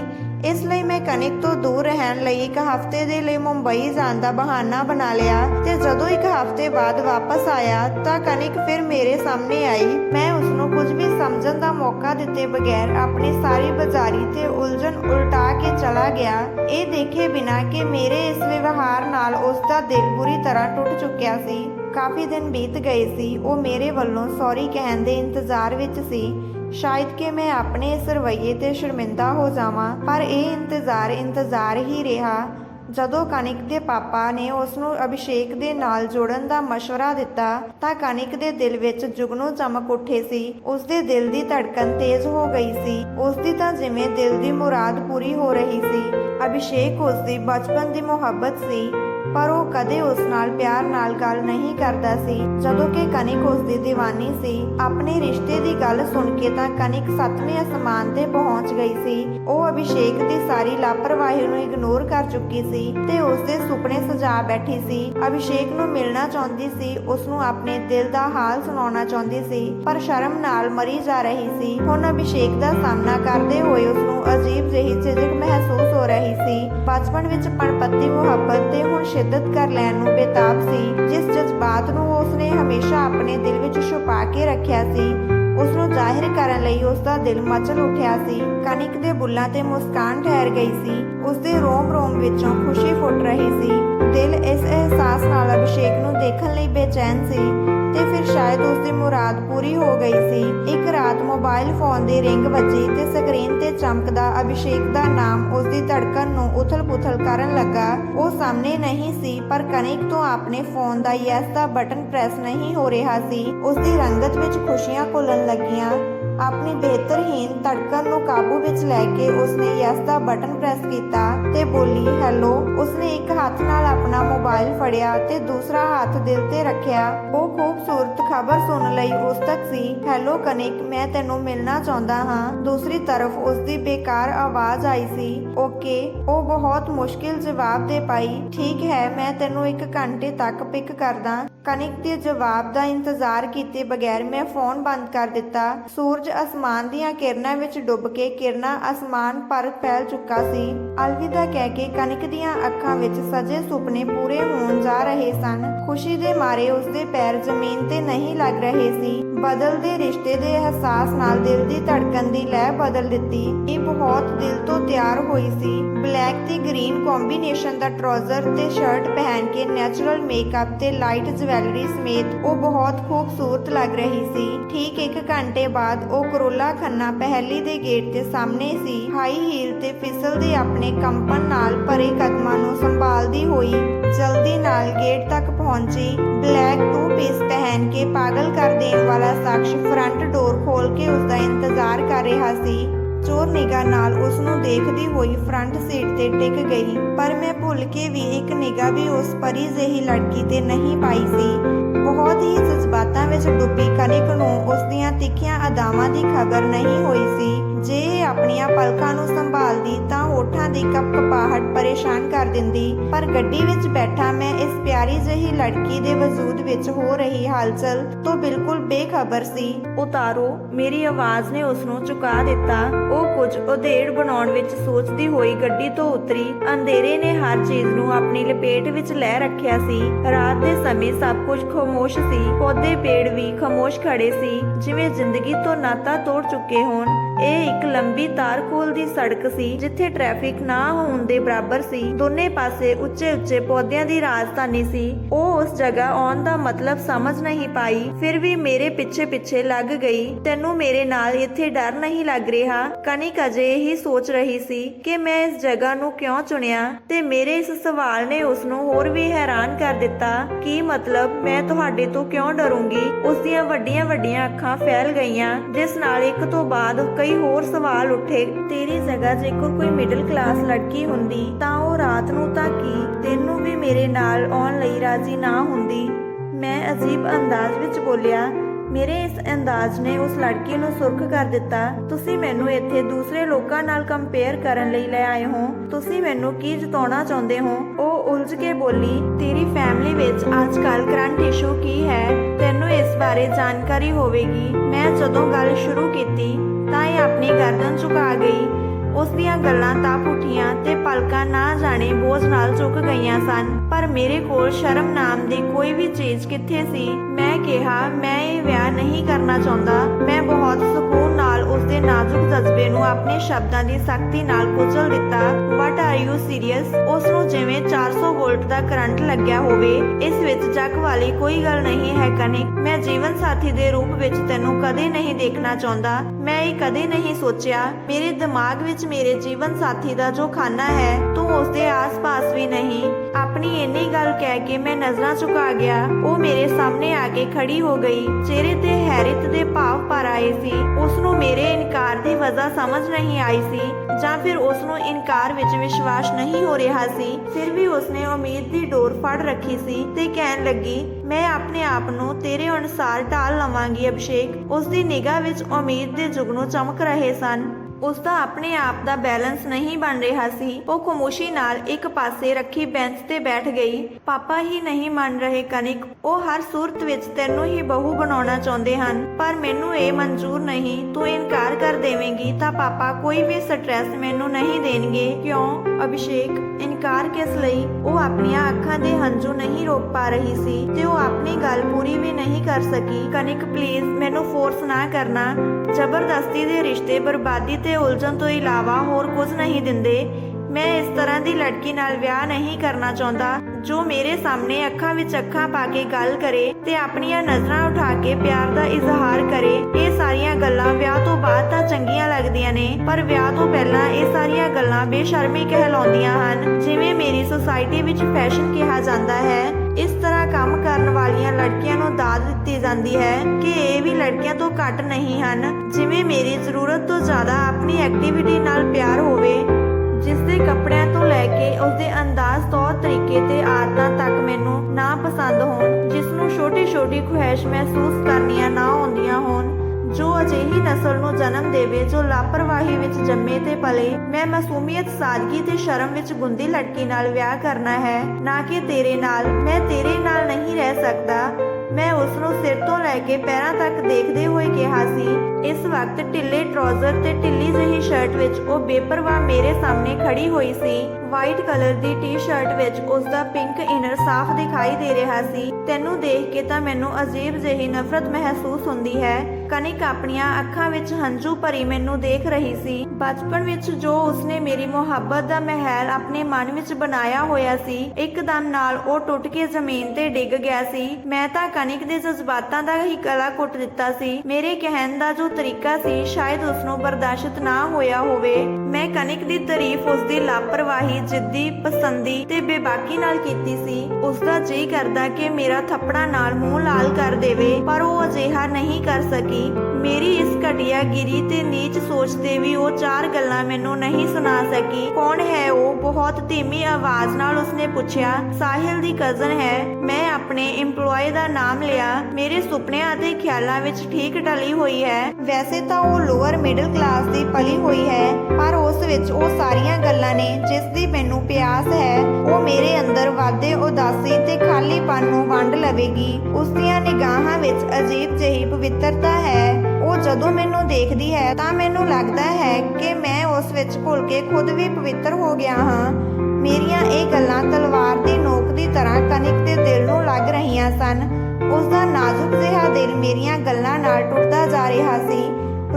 ਇਸ ਲਈ ਮੈਂ ਕਨਿਕ ਤੋਂ ਦੂਰ ਰਹਿਣ ਲਈ ਇੱਕ ਹਫ਼ਤੇ ਦੇ ਲਈ ਮੁੰਬਈ ਜਾਣ ਦਾ ਬਹਾਨਾ ਬਣਾ ਲਿਆ ਤੇ ਜਦੋਂ ਇੱਕ ਹਫ਼ਤੇ ਬਾਅਦ ਵਾਪਸ ਆਇਆ ਤਾਂ ਕਨਿਕ ਫਿਰ ਮੇਰੇ ਸਾਹਮਣੇ ਆਈ। ਮੈਂ ਉਸ ਨੂੰ ਕੁਝ ਵੀ ਸਮਝਣ ਦਾ ਮੌਕਾ ਦਿੱਤੇ ਬਗੈਰ ਆਪਣੀ ਸਾਰੀ ਬਾਜ਼ਾਰੀ ਤੇ ਉਲਝਣ ਉਲਟਾ ਕੇ ਚਲਾ ਗਿਆ। ਇਹ ਦੇਖੇ ਬਿਨਾ ਕਿ ਮੇਰੇ ਇਸ ਵਿਵਹਾਰ ਨਾਲ ਉਸ ਦਾ ਦਿਲ ਬੁਰੀ ਤਰ੍ਹਾਂ ਟੁੱਟ ਚੁੱਕਿਆ ਸੀ। ਕਾਫੀ ਦਿਨ ਬੀਤ ਗਏ ਸੀ। ਉਹ ਮੇਰੇ ਵੱਲੋਂ ਸੌਰੀ ਕਹਿਣ ਦੇ ਇੰਤਜ਼ਾਰ ਵਿੱਚ ਸੀ। ਸ਼ਾਇਦ ਕਿ ਮੈਂ ਆਪਣੇ ਇਸ ਰਵਈਏ ਤੇ ਸ਼ਰਮਿੰਦਾ ਹੋ ਜਾਵਾਂ ਪਰ ਇਹ ਇੰਤਜ਼ਾਰ ਇੰਤਜ਼ਾਰ ਹੀ ਰਿਹਾ ਜਦੋਂ ਕਨਿਕ ਦੇ ਪਾਪਾ ਨੇ ਉਸ ਨੂੰ ਅਭਿਸ਼ੇਕ ਦੇ ਨਾਲ ਜੋੜਨ ਦਾ مشਵਰਾ ਦਿੱਤਾ ਤਾਂ ਕਨਿਕ ਦੇ ਦਿਲ ਵਿੱਚ ਜੁਗਨੂ ਚਮਕ ਉੱਠੇ ਸੀ ਉਸ ਦੇ ਦਿਲ ਦੀ ਧੜਕਨ ਤੇਜ਼ ਹੋ ਗਈ ਸੀ ਉਸ ਦੀ ਤਾਂ ਜਿਵੇਂ ਦਿਲ ਦੀ ਮੁਰਾਦ ਪੂਰੀ ਹੋ ਰਹੀ ਸੀ ਅਭਿਸ਼ੇਕ ਉਸ ਦੀ ਬਚਪਨ ਦੀ ਮੁਹੱਬਤ ਸੀ ਪਰ ਉਹ ਕਦੇ ਉਸ ਨਾਲ ਪਿਆਰ ਨਾਲ ਗੱਲ ਨਹੀਂ ਕਰਦਾ ਸੀ। ਜਦੋਂ ਕਿ ਕਨਿਕ ਉਸ ਦੀ دیਵਾਨੀ ਸੀ, ਆਪਣੇ ਰਿਸ਼ਤੇ ਦੀ ਗੱਲ ਸੁਣ ਕੇ ਤਾਂ ਕਨਿਕ ਸੱਤਵੇਂ ਅਸਮਾਨ ਤੇ ਪਹੁੰਚ ਗਈ ਸੀ। ਉਹ ਅਭਿਸ਼ੇਕ ਦੀ ਸਾਰੀ ਲਾਪਰਵਾਹੀ ਨੂੰ ਇਗਨੋਰ ਕਰ ਚੁੱਕੀ ਸੀ ਤੇ ਉਸ ਦੇ ਸੁਪਨੇ ਸਜਾ ਬੈਠੀ ਸੀ। ਅਭਿਸ਼ੇਕ ਨੂੰ ਮਿਲਣਾ ਚਾਹੁੰਦੀ ਸੀ, ਉਸ ਨੂੰ ਆਪਣੇ ਦਿਲ ਦਾ ਹਾਲ ਸੁਣਾਉਣਾ ਚਾਹੁੰਦੀ ਸੀ, ਪਰ ਸ਼ਰਮ ਨਾਲ ਮਰੀ ਜਾ ਰਹੀ ਸੀ। ਹੁਣ ਅਭਿਸ਼ੇਕ ਦਾ ਸਾਹਮਣਾ ਕਰਦੇ ਹੋਏ ਉਸ ਨੂੰ ਅਜੀਬ ਜਿਹੀ ਝਿਜਕ ਮਹਿਸੂਸ ਹੋ ਰਹੀ ਸੀ। ਬਚਪਨ ਵਿੱਚ ਪਣਪੱਤੀ ਮੁਹੱਬਤ ਤੇ ਹੁਣ ਸ਼ਿੱਦਤ ਕਰ ਲੈਣ ਨੂੰ ਬੇਤਾਬ ਸੀ, ਜਿਸ ਜਜ਼ਬਾਤ ਨੂੰ ਉਸਨੇ ਹਮੇਸ਼ਾ ਆਪਣੇ ਦਿਲ ਵਿੱਚ ਛੁਪਾ ਕੇ ਰੱਖਿਆ ਸੀ। ਉਸ ਨੂੰ ਜ਼ਾਹਿਰ ਕਰਨ ਲਈ ਉਸ ਦਾ ਦਿਲ ਮਚਲ ਉੱਠਿਆ ਸੀ। ਕਨਿਕ ਦੇ ਬੁੱਲਾਂ ਤੇ ਮੁਸਕਾਨ ਠਹਿਰ ਗਈ ਸੀ। ਉਸ ਦੇ ਰੋਮ ਰੋਮ ਵਿੱਚੋਂ ਖੁਸ਼ੀ ਫੁੱਟ ਰਹੀ ਸੀ। ਦਿਲ ਇਸ ਅਹਿਸਾਸ ਨਾਲ ਅਭਿਸ਼ੇਕ ਨੂੰ ਦੇਖਣ ਲਈ ਬੇਚੈਨ ਸੀ। ਦੀ ਮੁਰਾਦ ਪੂਰੀ ਹੋ ਗਈ ਸੀ। ਇੱਕ ਰਾਤ ਮੋਬਾਈਲ ਫੋਨ ਦੀ ਰਿੰਗ ਵੱਜੀ ਤੇ ਸਕਰੀਨ ਤੇ ਚਮਕਦਾ ਅਭਿਸ਼ੇਕ ਦਾ ਨਾਮ ਉਸ ਦੀ ਧੜਕਣ ਨੂੰ ਉਥਲ-ਪੁਥਲ ਕਰਨ ਲੱਗਾ। ਉਹ ਸਾਹਮਣੇ ਨਹੀਂ ਸੀ, ਪਰ ਕਨਿਕ ਤੋਂ ਆਪਣੇ ਫੋਨ ਦਾ ਯੈਸ ਦਾ ਬਟਨ ਪ੍ਰੈਸ ਨਹੀਂ ਹੋ ਰਿਹਾ ਸੀ। ਉਸ ਦੀ ਰੰਗਤ ਵਿੱਚ ਖੁਸ਼ੀਆਂ ਘੁਲਣ ਲੱਗੀਆਂ। ਆਪਣੀ ਬਿਹਤਰਹੀਨ ਧੜਕਣ ਨੂੰ ਕਾਬੂ ਵਿੱਚ ਲੈ ਕੇ ਉਸਨੇ ਯੈਸ ਦਾ ਬਟਨ ਪ੍ਰੈਸ ਕੀਤਾ ਤੇ ਬੋਲੀ, ਹੈਲੋ। ਉਸਨੇ ਇੱਕ ਹੱਥ ਨਾਲ ਆਪਣਾ ਮੋਬਾਈਲ ਫੜਿਆ ਤੇ ਦੂਸਰਾ ਹੱਥ ਦਿਲ ਤੇ ਰੱਖਿਆ। ਉਹ ਖੂਬਸੂਰਤ ਖਬਰ ਸੁਣਨ ਲਈ, ਉਸ ਤੱਕ ਸੀ, ਹੈਲੋ ਕਨਿਕ, ਮੈਂ ਤੈਨੂੰ ਮਿਲਣਾ ਚਾਹੁੰਦਾ ਹਾਂ। ਦੂਸਰੀ ਤਰਫ ਉਸਦੀ ਬੇਕਾਰ ਆਵਾਜ਼ ਆਈ ਸੀ, ਓਕੇ। ਉਹ ਬਹੁਤ ਮੁਸ਼ਕਿਲ ਜਵਾਬ ਦੇ ਪਾਈ, ਠੀਕ ਹੈ, ਮੈਂ ਤੈਨੂੰ ਇੱਕ ਘੰਟੇ ਤੱਕ ਪਿਕ ਕਰਦਾ। ਕਨਿਕ ਦੇ ਜਵਾਬ ਦਾ ਇੰਤਜ਼ਾਰ ਕੀਤੇ ਬਗੈਰ ਮੈਂ ਫੋਨ ਬੰਦ ਕਰ ਦਿੱਤਾ। ਸੂਰਜ ਕੁਝ ਅਸਮਾਨ ਦੀਆਂ ਕਿਰਨਾਂ ਵਿੱਚ ਡੁੱਬ ਕੇ ਕਿਰਨਾਂ ਅਸਮਾਨ ਪਰ ਫੈਲ ਚੁੱਕਾ ਸੀ। ਅਲਵਿਦਾ ਕਹਿ ਕੇ ਕਨਿਕ ਦੀਆਂ ਅੱਖਾਂ ਵਿੱਚ ਸਜੇ ਸੁਪਨੇ ਪੂਰੇ ਹੋਣ ਜਾ ਰਹੇ ਸਨ। ਖੁਸ਼ੀ ਦੇ ਮਾਰੇ ਉਸਦੇ ਪੈਰ ਜ਼ਮੀਨ ਤੇ ਨਹੀਂ ਲੱਗ ਰਹੇ ਸੀ। ਬਦਲਦੇ ਰਿਸ਼ਤੇ ਦੇ ਅਹਿਸਾਸ ਨਾਲ ਦਿਲ ਦੀ ਧੜਕਣ ਦੀ ਲੈਅ ਬਦਲ ਦਿੱਤੀ। ਇਹ ਬਹੁਤ ਦਿਲ ਤੋਂ ਤਿਆਰ ਹੋਈ ਸੀ। ਬਲੈਕ ਤੇ ਗ੍ਰੀਨ ਕੰਬੀਨੇਸ਼ਨ ਦਾ ਟਰਾਊਜ਼ਰ ਤੇ ਸ਼ਰਟ ਪਹਿਨ ਕੇ ਨੈਚੁਰਲ ਮੇਕਅਪ ਤੇ ਲਾਈਟ ਜਵੈਲਰੀ ਸਮੇਤ ਉਹ ਬਹੁਤ ਖੂਬਸੂਰਤ ਲੱਗ ਰਹੀ ਸੀ। ਠੀਕ ਇੱਕ ਘੰਟੇ ਬਾਅਦ ਉਹ ਕਰੋਲਾ ਖੰਨਾ ਪਹਿਲੀ ਦੇ ਗੇਟ ਦੇ ਸਾਹਮਣੇ ਸੀ। ਹਾਈ ਹੀਲ ਤੇ ਫਿਸਲਦੇ ਆਪਣੇ ਕੰਪਨ ਨਾਲ ਭਰੇ ਕਦਮਾਂ ਨੂੰ ਸੰਭਾਲਦੀ ਹੋਈ ਜਲਦੀ ਨਾਲ ਗੇਟ ਤੱਕ ਪਹੁੰਚੀ। ਬਲੈਕ ਟੂ ਪੀਸ ਪਹਿਨ ਕੇ ਪਾਗਲ ਕਰ ਦੇਣ ਵਾਲਾ ਸ਼ਖਸ ਫਰੰਟ ਡੋਰ ਖੋਲ ਕੇ ਉਸ ਦਾ ਇੰਤਜ਼ਾਰ ਕਰ ਰਿਹਾ ਸੀ। ਚੋਰ ਨਿਗਾਹ ਨਾਲ ਉਸ ਨੂੰ ਦੇਖਦੀ ਹੋਈ ਫਰੰਟ ਸੀਟ ਤੇ ਟਿਕ ਗਈ, ਪਰ ਮੈਂ ਭੁੱਲ ਕੇ ਵੀ ਇੱਕ ਨਿਗਾਹ ਵੀ ਉਸ ਪਰੀ ਜਿਹੀ ਲੜਕੀ ਤੇ ਨਹੀਂ ਪਾਈ ਸੀ। ਬਹੁਤ ਹੀ ਜਜ਼ਬਾਤਾਂ ਵਿੱਚ ਡੁੱਬੀ ਕਨਿਕ ਨੂੰ ਉਸ ਦੀਆਂ ਤਿੱਖੀਆਂ ਅਦਾਵਾਂ ਦੀ ਖਬਰ ਨਹੀਂ ਹੋਈ ਸੀ। ਜੇ ਇਹ ਆਪਣੀਆਂ ਪਲਕਾਂ ਨੂੰ ਸੰਭਾਲਦੀ ਤਾਂ ਹੋਠਾਂ ਦੀ ਕਪਕਪਾਹਟ ਪਰੇਸ਼ਾਨ ਕਰ ਦਿੰਦੀ। ਪਰ ਗੱਡੀ ਵਿੱਚ ਬੈਠਾ ਮੈਂ ਇਸ ਪਿਆਰੀ ਜਿਹੀ ਲੜਕੀ ਦੇ ਵਜੂਦ ਵਿੱਚ ਹੋ ਰਹੀ ਹਲਚਲ ਤੋਂ ਬਿਲਕੁਲ ਬੇਖਬਰ ਸੀ। ਉਤਾਰੋ, ਮੇਰੀ ਆਵਾਜ਼ ਨੇ ਉਸ ਨੂੰ ਚੁਕਾ ਦਿੱਤਾ। ਉਹ ਕੁਝ ਉਧੇੜ ਬਣਾਉਣ ਵਿੱਚ ਸੋਚਦੀ ਹੋਈ ਗੱਡੀ ਤੋਂ ਉਤਰੀ। ਅੰਧੇਰੇ ਨੇ ਹਰ ਚੀਜ਼ ਨੂੰ ਆਪਣੀ ਲਪੇਟ ਵਿੱਚ ਲੈ ਰੱਖਿਆ ਸੀ। ਰਾਤ ਦੇ ਸਮੇਂ ਸਭ ਕੁਝ ਖਾਮੋਸ਼ ਸੀ। ਪੌਦੇ, ਪੇੜ ਵੀ ਖਾਮੋਸ਼ ਖੜੇ ਸੀ। ਜਿਵੇਂ ਜ਼ਿੰਦਗੀ ਤੋਂ ਨਾਤਾ ਤੋੜ ਚੁੱਕੇ ਹੋਣ। ਇਹ ਇੱਕ ਲੰਬੀ ਤਾਰ ਕੋਲ ਦੀ ਸੜਕ ਸੀ, ਜਿੱਥੇ ਟ੍ਰੈਫਿਕ ਨਾ ਹੋਣ ਦੇ ਬਰਾਬਰ ਸੀ। ਦੋਨੇ ਪਾਸੇ ਉੱਚੇ ਉੱਚੇ ਪੌਦਿਆਂ ਦੀ ਰਾਜਧਾਨੀ ਸੀ। ਉਹ ਉਸ ਜਗ੍ਹਾ ਆਉਣ ਦਾ ਮਤਲਬ ਸਮਝ ਨਹੀਂ ਪਾਈ। ਫਿਰ ਵੀ ਮੇਰੇ ਪਿੱਛੇ ਪਿੱਛੇ ਲੱਗ ਗਈ। ਤੈਨੂੰ ਮੇਰੇ ਨਾਲ ਇੱਥੇ ਡਰ ਨਹੀਂ ਲੱਗ ਰਿਹਾ? ਕਨਿਕ ਅਜੇ ਇਹੀ ਸੋਚ ਰਹੀ ਸੀ ਕਿ ਮੈਂ ਇਸ ਜਗ੍ਹਾ ਨੂੰ ਕਿਉਂ ਚੁਣਿਆ? ਤੇ ਮੇਰੇ ਇਸ ਸਵਾਲ ਨੇ ਉਸ ਨੂੰ ਹੋਰ ਵੀ ਹੈਰਾਨ ਕਰ ਦਿੱਤਾ। ਕੀ ਮਤਲਬ? ਮੈਂ ਤੁਹਾਡੇ ਤੋਂ ਕਿਉਂ ਡਰੂੰਗੀ? ਉਸ ਦੀਆਂ ਵੱਡੀਆਂ ਵੱਡੀਆਂ ਅੱਖਾਂ ਫੈਲ ਗਈਆਂ। ਜਿਸ ਨਾਲ ਇੱਕ ਤੋਂ ਬਾਅਦ ਕਈ ਹੋਰ ਸਵਾਲ ਉੱਠੇ, ਤੇਰੀ ਜਗ੍ਹਾ ਜੇਕਰ ਕੋਈ ਮਿਡਲ ਕਲਾਸ ਲੜਕੀ ਹੁੰਦੀ, ਤਾਂ ਉਹ ਰਾਤ ਨੂੰ ਤਾਂ ਕੀ ਦਿਨ ਵੀ ਮੇਰੇ ਨਾਲ ਆਉਣ ਲਈ ਰਾਜ਼ੀ ਨਾ ਹੁੰਦੀ। ਮੈਂ ਅਜੀਬ ਅੰਦਾਜ਼ ਵਿੱਚ ਬੋਲਿਆ, ਮੇਰੇ ਇਸ ਅੰਦਾਜ਼ ਨੇ ਉਸ ਲੜਕੀ ਨੂੰ ਸੁਰਖ ਕਰ ਦਿੱਤਾ। ਤੁਸੀਂ ਮੈਨੂੰ ਇੱਥੇ ਦੂਸਰੇ ਲੋਕਾਂ ਨਾਲ ਕੰਪੇਅਰ ਕਰਨ ਲਈ ਲੈ ਆਏ ਹੋ। ਤੁਸੀਂ ਮੈਨੂੰ ਕੀ ਜਤਾਉਣਾ ਚਾਹੁੰਦੇ ਹੋ? ਉਹ ਉਲਝ ਕੇ ਬੋਲੀ, ਤੇਰੀ ਫੈਮਿਲੀ ਵਿੱਚ ਅੱਜਕੱਲ ਕਰੰਟ ਇਸ਼ੂ ਕੀ ਹੈ? ਤੈਨੂੰ ਇਸ ਬਾਰੇ ਜਾਣਕਾਰੀ ਹੋਵੇਗੀ। ਮੈਂ ਜਦੋਂ ਗੱਲ ਸ਼ੁਰੂ ਕੀਤੀ ਤਾਂ ਇਹ ਆਪਣੀ ਗਰਦਨ ਝੁਕਾ ਗਈ। ਉਸ ਦੀਆਂ ਗੱਲਾਂ ਤਾਂ ਪੁੱਠੀਆਂ ਤੇ ਪਲਕਾਂ ਨਾ ਜਾਣੇ ਬੋਝ ਨਾਲ ਝੁਕ ਗਈਆਂ ਸਨ। ਪਰ ਮੇਰੇ ਕੋਲ ਸ਼ਰਮ ਨਾਮ ਦੀ ਕੋਈ ਵੀ ਚੀਜ਼ ਕਿੱਥੇ ਸੀ? ਮੈਂ ਕਿਹਾ, ਮੈਂ ਇਹ ਵਿਆਹ ਨਹੀਂ ਕਰਨਾ ਚਾਹੁੰਦਾ। ਮੈਂ ਬਹੁਤ ਸਕੂਨ ਨਾਲ ਉਸ ਦੇ ਨਾਜ਼ੁਕ ਜਜ਼ਬੇ ਨੂੰ ਆਪਣੇ ਸ਼ਬਦਾਂ ਦੀ ਸਖਤੀ ਨਾਲ ਕੁਚਲ ਦਿੱਤਾ। ਵਾਟ ਆਰ ਯੂ ਸੀਰੀਅਸ ਉਸ ਨੂੰ ਜਿਵੇਂ 400 ਵੋਲਟ ਦਾ ਕਰੰਟ ਲੱਗਿਆ ਹੋਵੇ, ਇਸ ਵਿੱਚ ਜੱਗ ਵਾਲੀ ਕੋਈ ਗੱਲ ਨਹੀਂ ਹੈ ਕਨਿਕ। ਮੈਂ ਜੀਵਨ ਸਾਥੀ ਦੇ ਰੂਪ ਵਿੱਚ ਤੈਨੂੰ ਕਦੇ ਨਹੀਂ ਦੇਖਣਾ ਚਾਹੁੰਦਾ। ਮੈਂ ਇਹ ਕਦੇ ਨਹੀਂ ਸੋਚਿਆ। ਮੇਰੇ ਦਿਮਾਗ ਵਿੱਚ ਮੇਰੇ ਜੀਵਨ ਸਾਥੀ ਦਾ ਜੋ ਖਾਨਾ ਹੈ, ਤੂੰ ਉਸ ਦੇ ਆਸ-ਪਾਸ ਵੀ ਨਹੀਂ। ਆਪਣੀ ਇੰਨੀ ਗੱਲ ਕਹਿ ਕੇ ਮੈਂ ਨਜ਼ਰਾਂ ਝੁਕਾ ਗਿਆ। ਉਹ ਮੇਰੇ ਸਾਹਮਣੇ ਆ ਕੇ ਖੜੀ ਹੋ ਗਈ। ਚਿਹਰੇ ਤੇ ਹੈਰਤ ਦੇ ਭਾਵ ਪਰ ਆਏ ਸੀ। ਉਸ ਨੂੰ ਮੇਰੇ ਇਨਕਾਰ ਦੀ ਵਜ੍ਹਾ ਸਮਝ ਨਹੀਂ ਆਈ ਸੀ ਜਾਂ ਫਿਰ ਉਸ ਨੂੰ ਇਨਕਾਰ ਵਿੱਚ ਵਿਸ਼ਵਾਸ ਨਹੀਂ ਹੋ ਰਿਹਾ ਸੀ। ਫਿਰ ਵੀ ਉਸਨੇ ਉਮੀਦ ਦੀ ਡੋਰ ਫੜ ਰੱਖੀ ਸੀ ਤੇ ਕਹਿਣ ਲੱਗੀ, ਮੈਂ ਆਪਣੇ ਆਪ ਨੂੰ ਤੇਰੇ ਅਨੁਸਾਰ ਢਾਲ ਲਵਾਂਗੀ, ਅਭਿਸ਼ੇਕ। ਉਸ ਦੀ ਨਿਗਾਹ ਵਿੱਚ ਉਮੀਦ ਦੇ ਜੁਗਨੂ ਚਮਕ ਰਹੇ ਸਨ। ਉਸ ਦਾ ਆਪਣੇ ਆਪ ਦਾ ਬੈਲੈਂਸ ਨਹੀਂ ਬਣ ਰਿਹਾ ਸੀ। ਉਹ ਖਮੋਸ਼ੀ ਨਾਲ ਇੱਕ ਪਾਸੇ ਰੱਖੀ ਬੈਂਚ ਤੇ ਬੈਠ ਗਈ। ਪਾਪਾ ਹੀ ਨਹੀਂ ਮੰਨ ਰਹੇ ਕਨਿਕ, ਉਹ ਹਰ ਸੂਰਤ ਵਿੱਚ ਤੈਨੂੰ ਹੀ ਬਹੂ ਬਣਾਉਣਾ ਚਾਹੁੰਦੇ ਹਨ। ਪਰ ਮੈਨੂੰ ਇਹ ਮਨਜ਼ੂਰ ਨਹੀਂ, ਤੂੰ ਇਨਕਾਰ ਕਰ ਦੇਵੇਂਗੀ ਤਾਂ ਪਾਪਾ ਕੋਈ ਵੀ ਸਟ੍ਰੈਸ ਮੈਨੂੰ ਨਹੀਂ ਦੇਣਗੇ। ਕਿਉਂ? ਅਭਿਸ਼ੇਕ, ਇਨਕਾਰ ਕਿਸ ਲਈ? ਉਹ ਆਪਣੀਆਂ ਅੱਖਾਂ ਦੇ ਹੰਝੂ ਨਹੀਂ ਰੋਕ ਪਾ ਰਹੀ ਸੀ ਤੇ ਉਹ ਆਪਣੀ ਗੱਲ ਪੂਰੀ ਵੀ ਨਹੀਂ ਕਰ ਸਕੀ। ਕਨਿਕ ਪਲੀਜ਼ ਮੈਨੂੰ ਫੋਰਸ ਨਾ ਕਰਨਾ। ਜ਼ਬਰਦਸਤੀ ਦੇ ਰਿਸ਼ਤੇ ਬਰਬਾਦੀ ਤੇ ਉਲਝਣ ਤੋਂ ਇਲਾਵਾ ਹੋਰ ਕੁਝ ਨਹੀਂ ਦਿੰਦੇ। ਮੈਂ ਇਸ ਤਰ੍ਹਾਂ ਦੀ ਲੜਕੀ ਨਾਲ ਵਿਆਹ ਨਹੀਂ ਕਰਨਾ ਚਾਹੁੰਦਾ, ਜੋ ਮੇਰੇ ਸਾਹਮਣੇ ਅੱਖਾਂ ਵਿੱਚ ਅੱਖਾਂ ਪਾ ਕੇ ਗੱਲ ਕਰੇ ਤੇ ਆਪਣੀਆਂ ਨਜ਼ਰਾਂ ਉਠਾ ਕੇ ਪਿਆਰ ਦਾ ਇਜ਼ਹਾਰ ਕਰੇ। ਇਹ ਸਾਰੀਆਂ ਗੱਲਾਂ ਵਿਆਹ ਤੋਂ ਬਾਅਦ ਤਾਂ ਚੰਗੀਆਂ ਲੱਗਦੀਆਂ ਨੇ, ਪਰ ਵਿਆਹ ਤੋਂ ਪਹਿਲਾਂ ਇਹ ਸਾਰੀਆਂ ਗੱਲਾਂ ਬੇਸ਼ਰਮੀ ਕਹਿਲਾਉਂਦੀਆਂ ਹਨ। ਜਿਵੇਂ ਮੇਰੀ ਸੋਸਾਇਟੀ ਵਿੱਚ ਫੈਸ਼ਨ ਕਿਹਾ ਜਾਂਦਾ ਹੈ ਇਸ ਤਰ੍ਹਾਂ ਕੰਮ ਕਰਨ ਵਾਲੀਆਂ ਲੜਕੀਆਂ ਨੂੰ ਦਾਦ ਦਿੱਤੀ ਜਾਂਦੀ ਹੈ ਕਿ ਇਹ ਵੀ ਲੜਕੀਆਂ ਤੋਂ ਘੱਟ ਨਹੀਂ ਹਨ। ਜਿਵੇਂ ਮੇਰੀ ਜ਼ਰੂਰਤ ਤੋਂ ਜ਼ਿਆਦਾ ਆਪਣੀ ਐਕਟੀਵਿਟੀ ਨਾਲ ਪਿਆਰ ਹੋਵੇ ਜਿਸ ਦੇ ਕੱਪੜਿਆਂ ਤੋਂ ਲੈ ਕੇ ਉਸ ਦੇ ਅੰਦਾਜ਼ ਤੌਰ ਤਰੀਕੇ ਤੇ ਆਦਤਾਂ ਤੱਕ ਮੈਨੂੰ ਨਾ ਪਸੰਦ ਹੋਣ, ਜਿਸ ਨੂੰ ਛੋਟੀ-ਛੋਟੀ ਖੁਆਇਸ਼ ਮਹਿਸੂਸ ਕਰਨੀਆਂ ਨਾ ਆਉਂਦੀਆਂ ਹੋਣ। ਜੋ ਅਜਿਹੀ ਨਸਲ ਨੂੰ ਜਨਮ ਦੇਵੇ, ਜੋ ਲਾਪਰਵਾਹੀ ਵਿੱਚ ਜੰਮੇ ਤੇ ਪਲੇ, ਮੈਂ ਮਾਸੂਮੀਅਤ ਸਾਦਗੀ ਤੇ ਸ਼ਰਮ ਵਿੱਚ ਗੁੰਦੀ ਲੜਕੀ ਨਾਲ ਵਿਆਹ ਕਰਨਾ ਹੈ, ਨਾ ਕਿ ਤੇਰੇ ਨਾਲ। ਮੈਂ ਤੇਰੇ ਨਾਲ ਨਹੀਂ ਰਹਿ ਸਕਦਾ। ਮੈਂ ਉਸ ਨੂੰ ਸਿਰ ਤੋਂ ਲੈ ਕੇ ਪੈਰਾਂ ਤੱਕ ਦੇਖਦੇ ਹੋਏ ਕਿਹਾ ਸੀ। ਇਸ ਵਕਤ ਢਿੱਲੇ ਟਰਾਊਜ਼ਰ ਤੇ ਢਿੱਲੀ ਜਿਹੀ ਸ਼ਰਟ ਵਿੱਚ ਉਹ ਬੇਪਰਵਾਹ ਮੇਰੇ ਸਾਹਮਣੇ ਖੜੀ ਹੋਈ ਸੀ। ਵਾਈਟ ਕਲਰ ਦੀ ਟੀ-ਸ਼ਰਟ ਵਿੱਚ ਉਸ ਦਾ ਪਿੰਕ ਇਨਰ ਸਾਫ਼ ਦਿਖਾਈ ਦੇ ਰਿਹਾ ਸੀ। ਤੈਨੂੰ ਦੇਖ ਕੇ ਤਾਂ ਮੈਨੂੰ ਅਜੀਬ ਜਿਹੀ ਨਫ਼ਰਤ ਮਹਿਸੂਸ ਹੁੰਦੀ ਹੈ। ਕਨਿਕ ਆਪਣੀਆਂ ਅੱਖਾਂ ਵਿੱਚ ਹੰਝੂ ਭਰੀ ਮੈਨੂੰ ਦੇਖ ਰਹੀ ਸੀ। ਬਚਪਨ ਵਿੱਚ ਜੋ ਉਸਨੇ ਮੇਰੀ ਮੁਹੱਬਤ ਦਾ ਮਹਿਲ ਆਪਣੇ ਮਨ ਵਿੱਚ ਬਣਾਇਆ ਹੋਇਆ ਸੀ ਇੱਕਦਮ ਨਾਲ ਉਹ ਟੁੱਟ ਕੇ ਜ਼ਮੀਨ ਤੇ ਡਿੱਗ ਗਿਆ ਸੀ। ਮੈਂ ਤਾਂ ਕਨਿਕ ਦੇ ਜਜ਼ਬਾਤਾਂ ਦਾ ਹੀ ਗਲਾ ਕੁੱਟ ਦਿੱਤਾ ਸੀ। ਮੇਰੇ ਕਹਿਣ ਦਾ ਜੋ ਤਰੀਕਾ ਸੀ, ਸ਼ਾਇਦ ਉਸ ਨੂੰ ਬਰਦਾਸ਼ਤ ਨਾ ਹੋਇਆ ਹੋਵੇ। ਮੈਂ ਕਨਿਕ ਦੀ ਤਾਰੀਫ ਉਸ ਦੀ ਲਾਪਰਵਾਹੀ, ਜਿੱਦੀ, ਪਸੰਦੀ ਤੇ ਬੇਬਾਕੀ ਨਾਲ ਕੀਤੀ ਸੀ। ਉਸ ਦਾ ਜੀ ਕਰਦਾ ਕਿ ਮੇਰਾ ਥੱਪੜਾ ਨਾਲ ਮੂੰਹ ਲਾਲ ਕਰ ਦੇਵੇ, ਪਰ ਉਹ ਅਜਿਹਾ ਨਹੀਂ ਕਰ ਸਕੀ। Happy ਮੇਰੀ ਇਸ ਘਟੀਆ ਗਿਰੀ ਤੇ ਨੀਚ ਸੋਚ ਤੇ ਵੀ ਉਹ ਚਾਰ ਗੱਲਾਂ ਮੈਨੂੰ ਨਹੀਂ ਸੁਣਾ ਸਕੀ। ਕੌਣ ਹੈ ਉਹ? ਬਹੁਤ ਧੀਮੀ ਆਵਾਜ਼ ਨਾਲ ਉਸਨੇ ਪੁੱਛਿਆ, ਸਾਹਿਲ ਦੀ ਕਜ਼ਨ ਹੈ। ਮੈਂ ਆਪਣੇ EMPLOYE ਦਾ ਨਾਮ ਲਿਆ। ਮੇਰੇ ਸੁਪਨਿਆਂ ਅਤੇ ਖਿਆਲਾਂ ਵਿੱਚ ਠੀਕ ਢਲੀ ਹੋਈ ਹੈ। ਵੈਸੇ ਤਾਂ ਉਹ ਲੋਅਰ ਮਿਡਲ ਕਲਾਸ ਦੀ ਪਲੀ ਹੋਈ ਹੈ, ਪਰ ਉਸ ਵਿੱਚ ਉਹ ਸਾਰੀਆਂ ਗੱਲਾਂ ਨੇ ਜਿਸ ਦੀ ਮੈਨੂੰ ਪਿਆਸ ਹੈ। ਉਹ ਮੇਰੇ ਅੰਦਰ ਵਾਧੇ ਉਦਾਸੀ ਤੇ ਖਾਲੀਪਨ ਨੂੰ ਵੰਡ ਲਵੇਗੀ। ਉਸ ਦੀਆਂ ਨਿਗਾਹਾਂ ਵਿੱਚ ਅਜੀਬ ਜਿਹੀ ਪਵਿੱਤਰਤਾ ਹੈ। ਉਹ ਜਦੋਂ ਮੈਨੂੰ ਦੇਖਦੀ ਹੈ ਤਾਂ ਮੈਨੂੰ ਲੱਗਦਾ ਹੈ ਕਿ ਮੈਂ ਉਸ ਵਿੱਚ ਘੁਲ ਕੇ ਖੁਦ ਵੀ ਪਵਿੱਤਰ ਹੋ ਗਿਆ ਹਾਂ। ਮੇਰੀਆਂ ਇਹ ਗੱਲਾਂ ਤਲਵਾਰ ਦੀ ਨੋਕ ਦੀ ਤਰ੍ਹਾਂ ਕਨਿਕ ਦੇ ਦਿਲ ਨੂੰ ਲੱਗ ਰਹੀਆਂ ਸਨ। ਉਸ ਦਾ ਨਾਜ਼ੁਕ ਜਿਹਾ ਦਿਲ ਮੇਰੀਆਂ ਗੱਲਾਂ ਨਾਲ ਟੁੱਟਦਾ ਜਾ ਰਿਹਾ ਸੀ।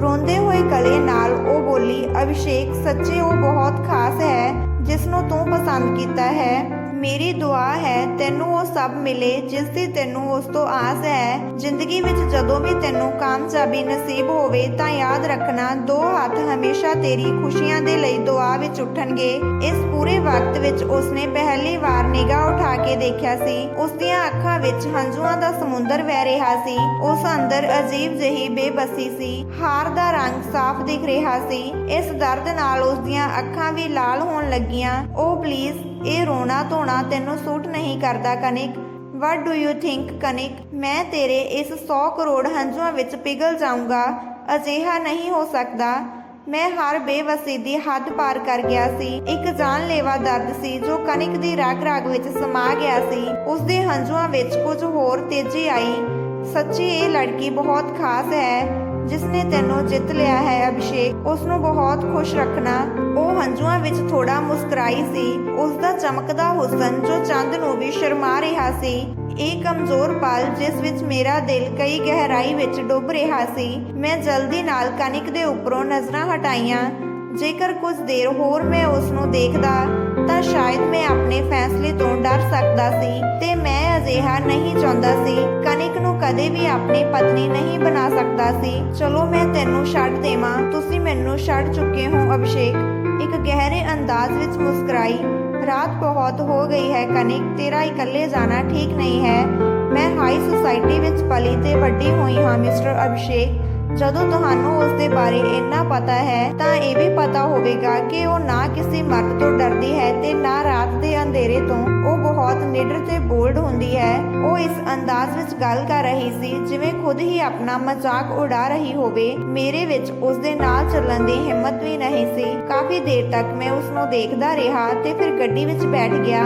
ਰੋਂਦੇ ਹੋਏ ਗਲੇ ਨਾਲ ਉਹ ਬੋਲੀ, ਅਭਿਸ਼ੇਕ, ਸੱਚੇ ਉਹ ਬਹੁਤ ਖਾਸ ਹੈ ਜਿਸ ਨੂੰ ਤੂੰ ਪਸੰਦ ਕੀਤਾ ਹੈ। ਮੇਰੀ ਦੁਆ ਹੈ, ਤੈਨੂੰ ਉਹ ਸਭ ਮਿਲੇ, ਜਿਸ ਦੀ ਤੈਨੂੰ ਉਸ ਤੋਂ ਆਸ ਹੈ। ਜ਼ਿੰਦਗੀ ਵਿੱਚ ਜਦੋਂ ਵੀ ਤੈਨੂੰ ਕਾਮਯਾਬੀ ਨਸੀਬ ਹੋਵੇ ਤਾਂ ਯਾਦ ਰੱਖਣਾ, ਦੋ ਹੱਥ ਹਮੇਸ਼ਾ ਤੇਰੀ ਖੁਸ਼ੀਆਂ ਦੇ ਲਈ ਦੁਆ ਵਿੱਚ ਉੱਠਣਗੇ। ਇਸ ਪੂਰੇ ਵਕਤ ਵਿੱਚ ਉਸਨੇ ਪਹਿਲੀ ਵਾਰ ਨਿਗਾਹ ਉਠਾ ਕੇ ਦੇਖਿਆ ਸੀ। ਉਸ ਦੀਆਂ ਅੱਖਾਂ ਵਿੱਚ ਹੰਝੂਆਂ ਦਾ ਸਮੁੰਦਰ ਵਹਿ ਰਿਹਾ ਸੀ। ਉਸ ਅੰਦਰ ਅਜੀਬ ਜਿਹੀ ਬੇਬਸੀ ਸੀ। ਹਾਰ ਦਾ ਰੰਗ ਸਾਫ਼ ਦਿਖ ਰਿਹਾ ਸੀ। ਇਸ ਦਰਦ ਨਾਲ ਉਸ ਦੀਆਂ ਅੱਖਾਂ ਵੀ ਲਾਲ ਹੋਣ ਲੱਗੀਆਂ। ਉਹ ਪਲੀਜ਼ ਇਹ ਰੋਣਾ ਧੋਣਾ ਤੈਨੂੰ ਸੂਟ ਨਹੀਂ ਕਰਦਾ Kanik. What do you think Kanik? ਮੈਂ ਤੇਰੇ ਇਸ 100 ਕਰੋੜ ਹੰਝੂਆਂ ਵਿੱਚ ਪਿਘਲ ਜਾਊਂਗਾ। ਅਜਿਹਾ ਨਹੀਂ ਹੋ ਸਕਦਾ। ਮੈਂ ਹਰ ਬੇਵਸੀ ਦੀ ਹੱਦ ਪਾਰ ਕਰ ਗਿਆ ਸੀ। ਇੱਕ ਜਾਨਲੇਵਾ ਦਰਦ ਸੀ ਜੋ ਕਨਿਕ ਦੀ ਰਗ ਰਗ ਵਿੱਚ ਸਮਾ ਗਿਆ ਸੀ। ਉਸ ਦੇ ਹੰਝੂਆਂ ਵਿੱਚ ਕੁਝ ਹੋਰ ਤੇਜ਼ੀ ਆਈ। ਸੱਚੀ ਇਹ ਲੜਕੀ ਬਹੁਤ ਖਾਸ ਹੈ। ਜਿਸ ਨੇ ਤੈਨੂੰ ਜਿੱਤ ਲਿਆ ਹੈ ਅਭਿਸ਼ੇਕ ਉਸ ਨੂੰ ਬਹੁਤ ਖੁਸ਼ ਰੱਖਣਾ। ਉਹ ਹੰਝੂਆਂ ਵਿੱਚ ਥੋੜਾ ਮੁਸਕਰਾਈ ਸੀ। ਉਸ ਦਾ ਚਮਕਦਾ ਹੁਸਨ ਜੋ ਚੰਦ ਨੂੰ ਵੀ ਸ਼ਰਮਾ ਰਿਹਾ ਸੀ। ਇਹ ਕਮਜ਼ੋਰ ਪਲ ਜਿਸ ਵਿੱਚ ਮੇਰਾ ਦਿਲ ਕਈ ਗਹਿਰਾਈ ਵਿੱਚ ਡੁੱਬ ਰਿਹਾ ਸੀ। ਮੈਂ ਜਲਦੀ ਨਾਲ ਕਨਿਕ ਦੇ ਉੱਪਰੋਂ ਨਜ਼ਰਾਂ ਹਟਾਈਆਂ। ਜੇਕਰ ਕੁਝ ਦੇਰ ਹੋਰ ਮੈਂ ਉਸ ਨੂੰ ਦੇਖਦਾ ਤਾਂ ਸ਼ਾਇਦ ਮੈਂ ਆਪਣੇ ਫੈਸਲੇ ਤੋਂ ਡਰ ਸਕਦਾ ਸੀ ਤੇ ਮੈਂ ਅਜਿਹਾ ਨਹੀਂ ਚਾਹੁੰਦਾ ਸੀ। ਕਨਿਕ ਨੂੰ ਕਦੇ ਵੀ ਆਪਣੀ ਪਤਨੀ ਨਹੀਂ ਬਣਾ ਸਕਦਾ ਸੀ। ਚਲੋ ਮੈਂ ਤੈਨੂੰ ਛੱਡ ਦੇਵਾਂ। ਤੁਸੀਂ ਮੈਨੂੰ ਛੱਡ ਚੁੱਕੇ ਹੋ, ਅਭਿਸ਼ੇਕ। ਇੱਕ ਗਹਿਰੇ ਅੰਦਾਜ਼ ਵਿੱਚ ਮੁਸਕਰਾਈ। ਰਾਤ ਬਹੁਤ ਹੋ ਗਈ ਹੈ, ਕਨਿਕ। ਤੇਰਾ ਇਕੱਲੇ ਜਾਣਾ ਠੀਕ ਨਹੀਂ ਹੈ। ਮੈਂ ਹਾਈ ਸੁਸਾਇਟੀ ਵਿੱਚ ਪਲੀ ਤੇ ਵੱਡੀ ਹੋਈ ਹਾਂ ਮਿਸਟਰ ਅਭਿਸ਼ੇਕ। ਜਦੋਂ ਤੁਹਾਨੂੰ ਉਸ ਦੇ ਬਾਰੇ ਇੰਨਾ ਪਤਾ ਹੈ, ਤਾਂ ਇਹ ਵੀ ਪਤਾ ਹੋਵੇਗਾ ਕਿ ਉਹ ਨਾ ਕਿਸੇ ਮਰਦ ਤੋਂ ਡਰਦੀ ਹੈ ਤੇ ਨਾ ਰਾਤ ਦੇ ਅੰਧੇਰੇ ਤੋਂ। ਉਹ ਬਹੁਤ ਨਿਡਰ ਤੇ ਬੋਲਡ ਹੁੰਦੀ ਹੈ। ਉਹ ਇਸ ਅੰਦਾਜ਼ ਵਿੱਚ ਗੱਲ ਕਰ ਰਹੀ ਸੀ, ਜਿਵੇਂ ਖੁਦ ਹੀ ਆਪਣਾ ਮਜ਼ਾਕ ਉਡਾ ਰਹੀ ਹੋਵੇ। ਮੇਰੇ ਵਿੱਚ ਉਸ ਦੇ ਨਾਲ ਚੱਲਣ ਦੀ ਹਿੰਮਤ ਵੀ ਨਹੀਂ ਸੀ। ਕਾਫੀ ਦੇਰ ਤੱਕ ਮੈਂ ਉਸ ਨੂੰ ਦੇਖਦਾ ਰਿਹਾ ਤੇ ਫਿਰ ਗੱਡੀ ਵਿੱਚ ਬੈਠ ਗਿਆ।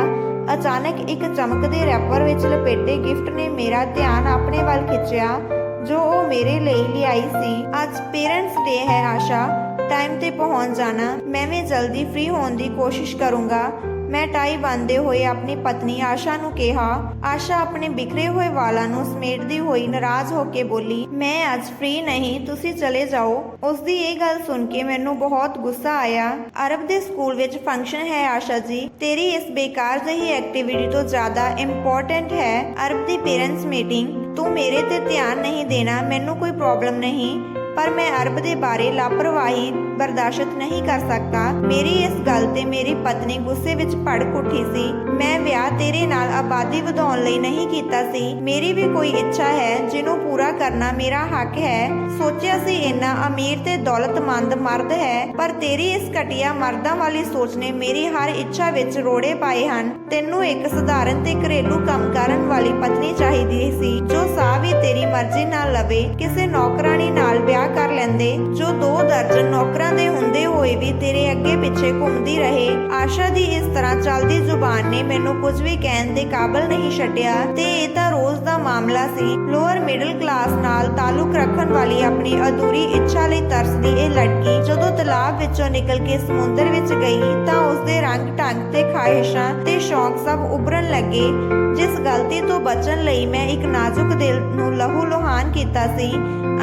ਅਚਾਨਕ ਇੱਕ ਚਮਕਦੇ ਰੈਪਰ ਵਿੱਚ ਲਪੇਟੇ ਗਿਫਟ ਨੇ ਮੇਰਾ ਧਿਆਨ ਆਪਣੇ ਵੱਲ ਖਿੱਚਿਆ। ਜੋ ਉਹ ਮੇਰੇ ਲਈ ਲਿਆਈ ਸੀ। ਅੱਜ ਪੇਰੈਂਟਸ ਡੇ ਹੈ ਆਸ਼ਾ। ਟਾਈਮ ਤੇ ਪਹੁੰਚ ਜਾਣਾ। ਮੈਂ ਵੀ ਜਲਦੀ ਫ੍ਰੀ ਹੋਣ ਦੀ ਕੋਸ਼ਿਸ਼ ਕਰੂੰਗਾ। ਮੈਂ ਟਾਈ ਬੰਨ੍ਹਦੇ ਹੋਏ ਆਪਣੀ ਪਤਨੀ ਆਸ਼ਾ ਨੂੰ ਕਿਹਾ। ਆਸ਼ਾ ਆਪਣੇ ਬਿਖਰੇ ਹੋਏ ਵਾਲਾਂ ਨੂੰ ਸਮੇਟਦੀ ਹੋਈ ਨਾਰਾਜ਼ ਹੋ ਕੇ ਬੋਲੀ, ਮੈਂ ਅੱਜ ਫ੍ਰੀ ਨਹੀਂ, ਤੁਸੀਂ ਚਲੇ ਜਾਓ। ਉਸ ਦੀ ਇਹ ਗੱਲ ਸੁਣ ਕੇ ਮੈਨੂੰ ਬਹੁਤ ਗੁੱਸਾ ਆਇਆ। ਅਰਬ ਦੇ ਸਕੂਲ ਵਿੱਚ ਫੰਕਸ਼ਨ ਹੈ ਆਸ਼ਾ ਜੀ। ਤੇਰੀ ਇਸ ਬੇਕਾਰ ਜਿਹੀ ਐਕਟੀਵਿਟੀ ਤੋਂ ਜ਼ਿਆਦਾ ਇੰਪੋਰਟੈਂਟ ਹੈ। ਅਰਬ ਦੀ ਪੇਰੈਂਟਸ ਮੀਟਿੰਗ ਤੂੰ ਮੇਰੇ ਤੇ ਧਿਆਨ ਨਹੀਂ ਦੇਣਾ, ਮੈਨੂੰ ਕੋਈ ਪ੍ਰੋਬਲਮ ਨਹੀਂ, ਪਰ ਮੈਂ ਅਰਬ ਦੇ ਬਾਰੇ ਲਾਪਰਵਾਹੀ ਬਰਦਾਸ਼ਤ ਨਹੀਂ ਕਰ ਸਕਦਾ। ਮੇਰੀ ਇਸ ਗੱਲ ਤੇ ਮੇਰੀ ਪਤਨੀ ਗੁੱਸੇ ਵਿੱਚ ਭੜਕ ਉੱਠੀ ਸੀ। ਮੈਂ ਵਿਆਹ ਤੇਰੇ ਨਾਲ ਆਬਾਦੀ ਵਧਾਉਣ ਲਈ ਨਹੀਂ ਕੀਤਾ ਸੀ। ਮੇਰੀ ਵੀ ਕੋਈ ਇੱਛਾ ਹੈ, ਜਿਹਨੂੰ ਪੂਰਾ ਕਰਨਾ ਮੇਰਾ ਹੱਕ ਹੈ। ਸੋਚਿਆ ਸੀ ਇੰਨਾ ਅਮੀਰ ਤੇ ਦੌਲਤਮੰਦ ਮਰਦ ਹੈ, ਪਰ ਤੇਰੀ ਇਸ ਘਟੀਆ ਮਰਦਾਂ ਵਾਲੀ ਸੋਚ ਨੇ ਮੇਰੀ ਹਰ ਇੱਛਾ ਵਿੱਚ ਰੋੜੇ ਪਾਏ ਹਨ। ਤੈਨੂੰ ਇੱਕ ਸਧਾਰਨ ਤੇ ਘਰੇਲੂ ਕੰਮ ਕਰਨ ਵਾਲੀ ਪਤਨੀ ਚਾਹੀਦੀ ਸੀ, ਜੋ ਸਾਹ ਵੀ ਤੇਰੀ ਮਰਜ਼ੀ ਨਾਲ ਲਵੇ। ਕਿਸੇ ਨੌਕਰਾਨੀ ਨਾਲ ਵਿਆਹ ਕਰ ਲੈਂਦੇ, ਜੋ ਦੋ ਦਰਜਨ ਨੌਕਰਾਂ ਦੇ ਹੁੰਦੇ ਹੋਏ ਵੀ ਤੇਰੇ ਅੱਗੇ ਪਿੱਛੇ ਘੁੰਮਦੀ ਰਹੇ। ਆਸ਼ਾ ਦੀ ਇਸ ਤਰ੍ਹਾਂ ਚੱਲਦੀ ਜ਼ੁਬਾਨ ਨੇ ਮੈਨੂੰ ਕੁਝ ਵੀ ਕਹਿਣ ਦੇ ਕਾਬਲ ਨਹੀਂ ਛੱਡਿਆ ਤੇ ਇਹ ਤਾਂ ਰੋਜ਼ ਦਾ ਮਾਮਲਾ ਸੀ। ਲੋਅਰ ਮਿਡਲ ਕਲਾਸ ਨਾਲ ਤਾਲੁਕ ਰੱਖਣ ਵਾਲੀ ਆਪਣੀ ਅਧੂਰੀ ਇੱਛਾ ਲਈ ਤਰਸਦੀ ਇਹ ਲੜਕੀ ਜਦੋਂ ਤਲਾਬ ਵਿੱਚੋਂ ਨਿਕਲ ਕੇ ਸਮੁੰਦਰ ਵਿੱਚ ਗਈ ਤਾਂ ਉਸਦੇ ਰੰਗ ਢੰਗ ਤੇ ਖਾਹਿਸ਼ਾਂ ਤੇ ਸ਼ੌਂਕ ਸਭ ਉਭਰਨ ਲੱਗੇ। ਜਿਸ ਗਲਤੀ ਤੋਂ ਬਚਣ ਲਈ ਮੈਂ ਇੱਕ ਨਾਜ਼ੁਕ ਦਿਲ ਨੂੰ ਲਹੂ ਲੋਹਾਨ ਕੀਤਾ ਸੀ।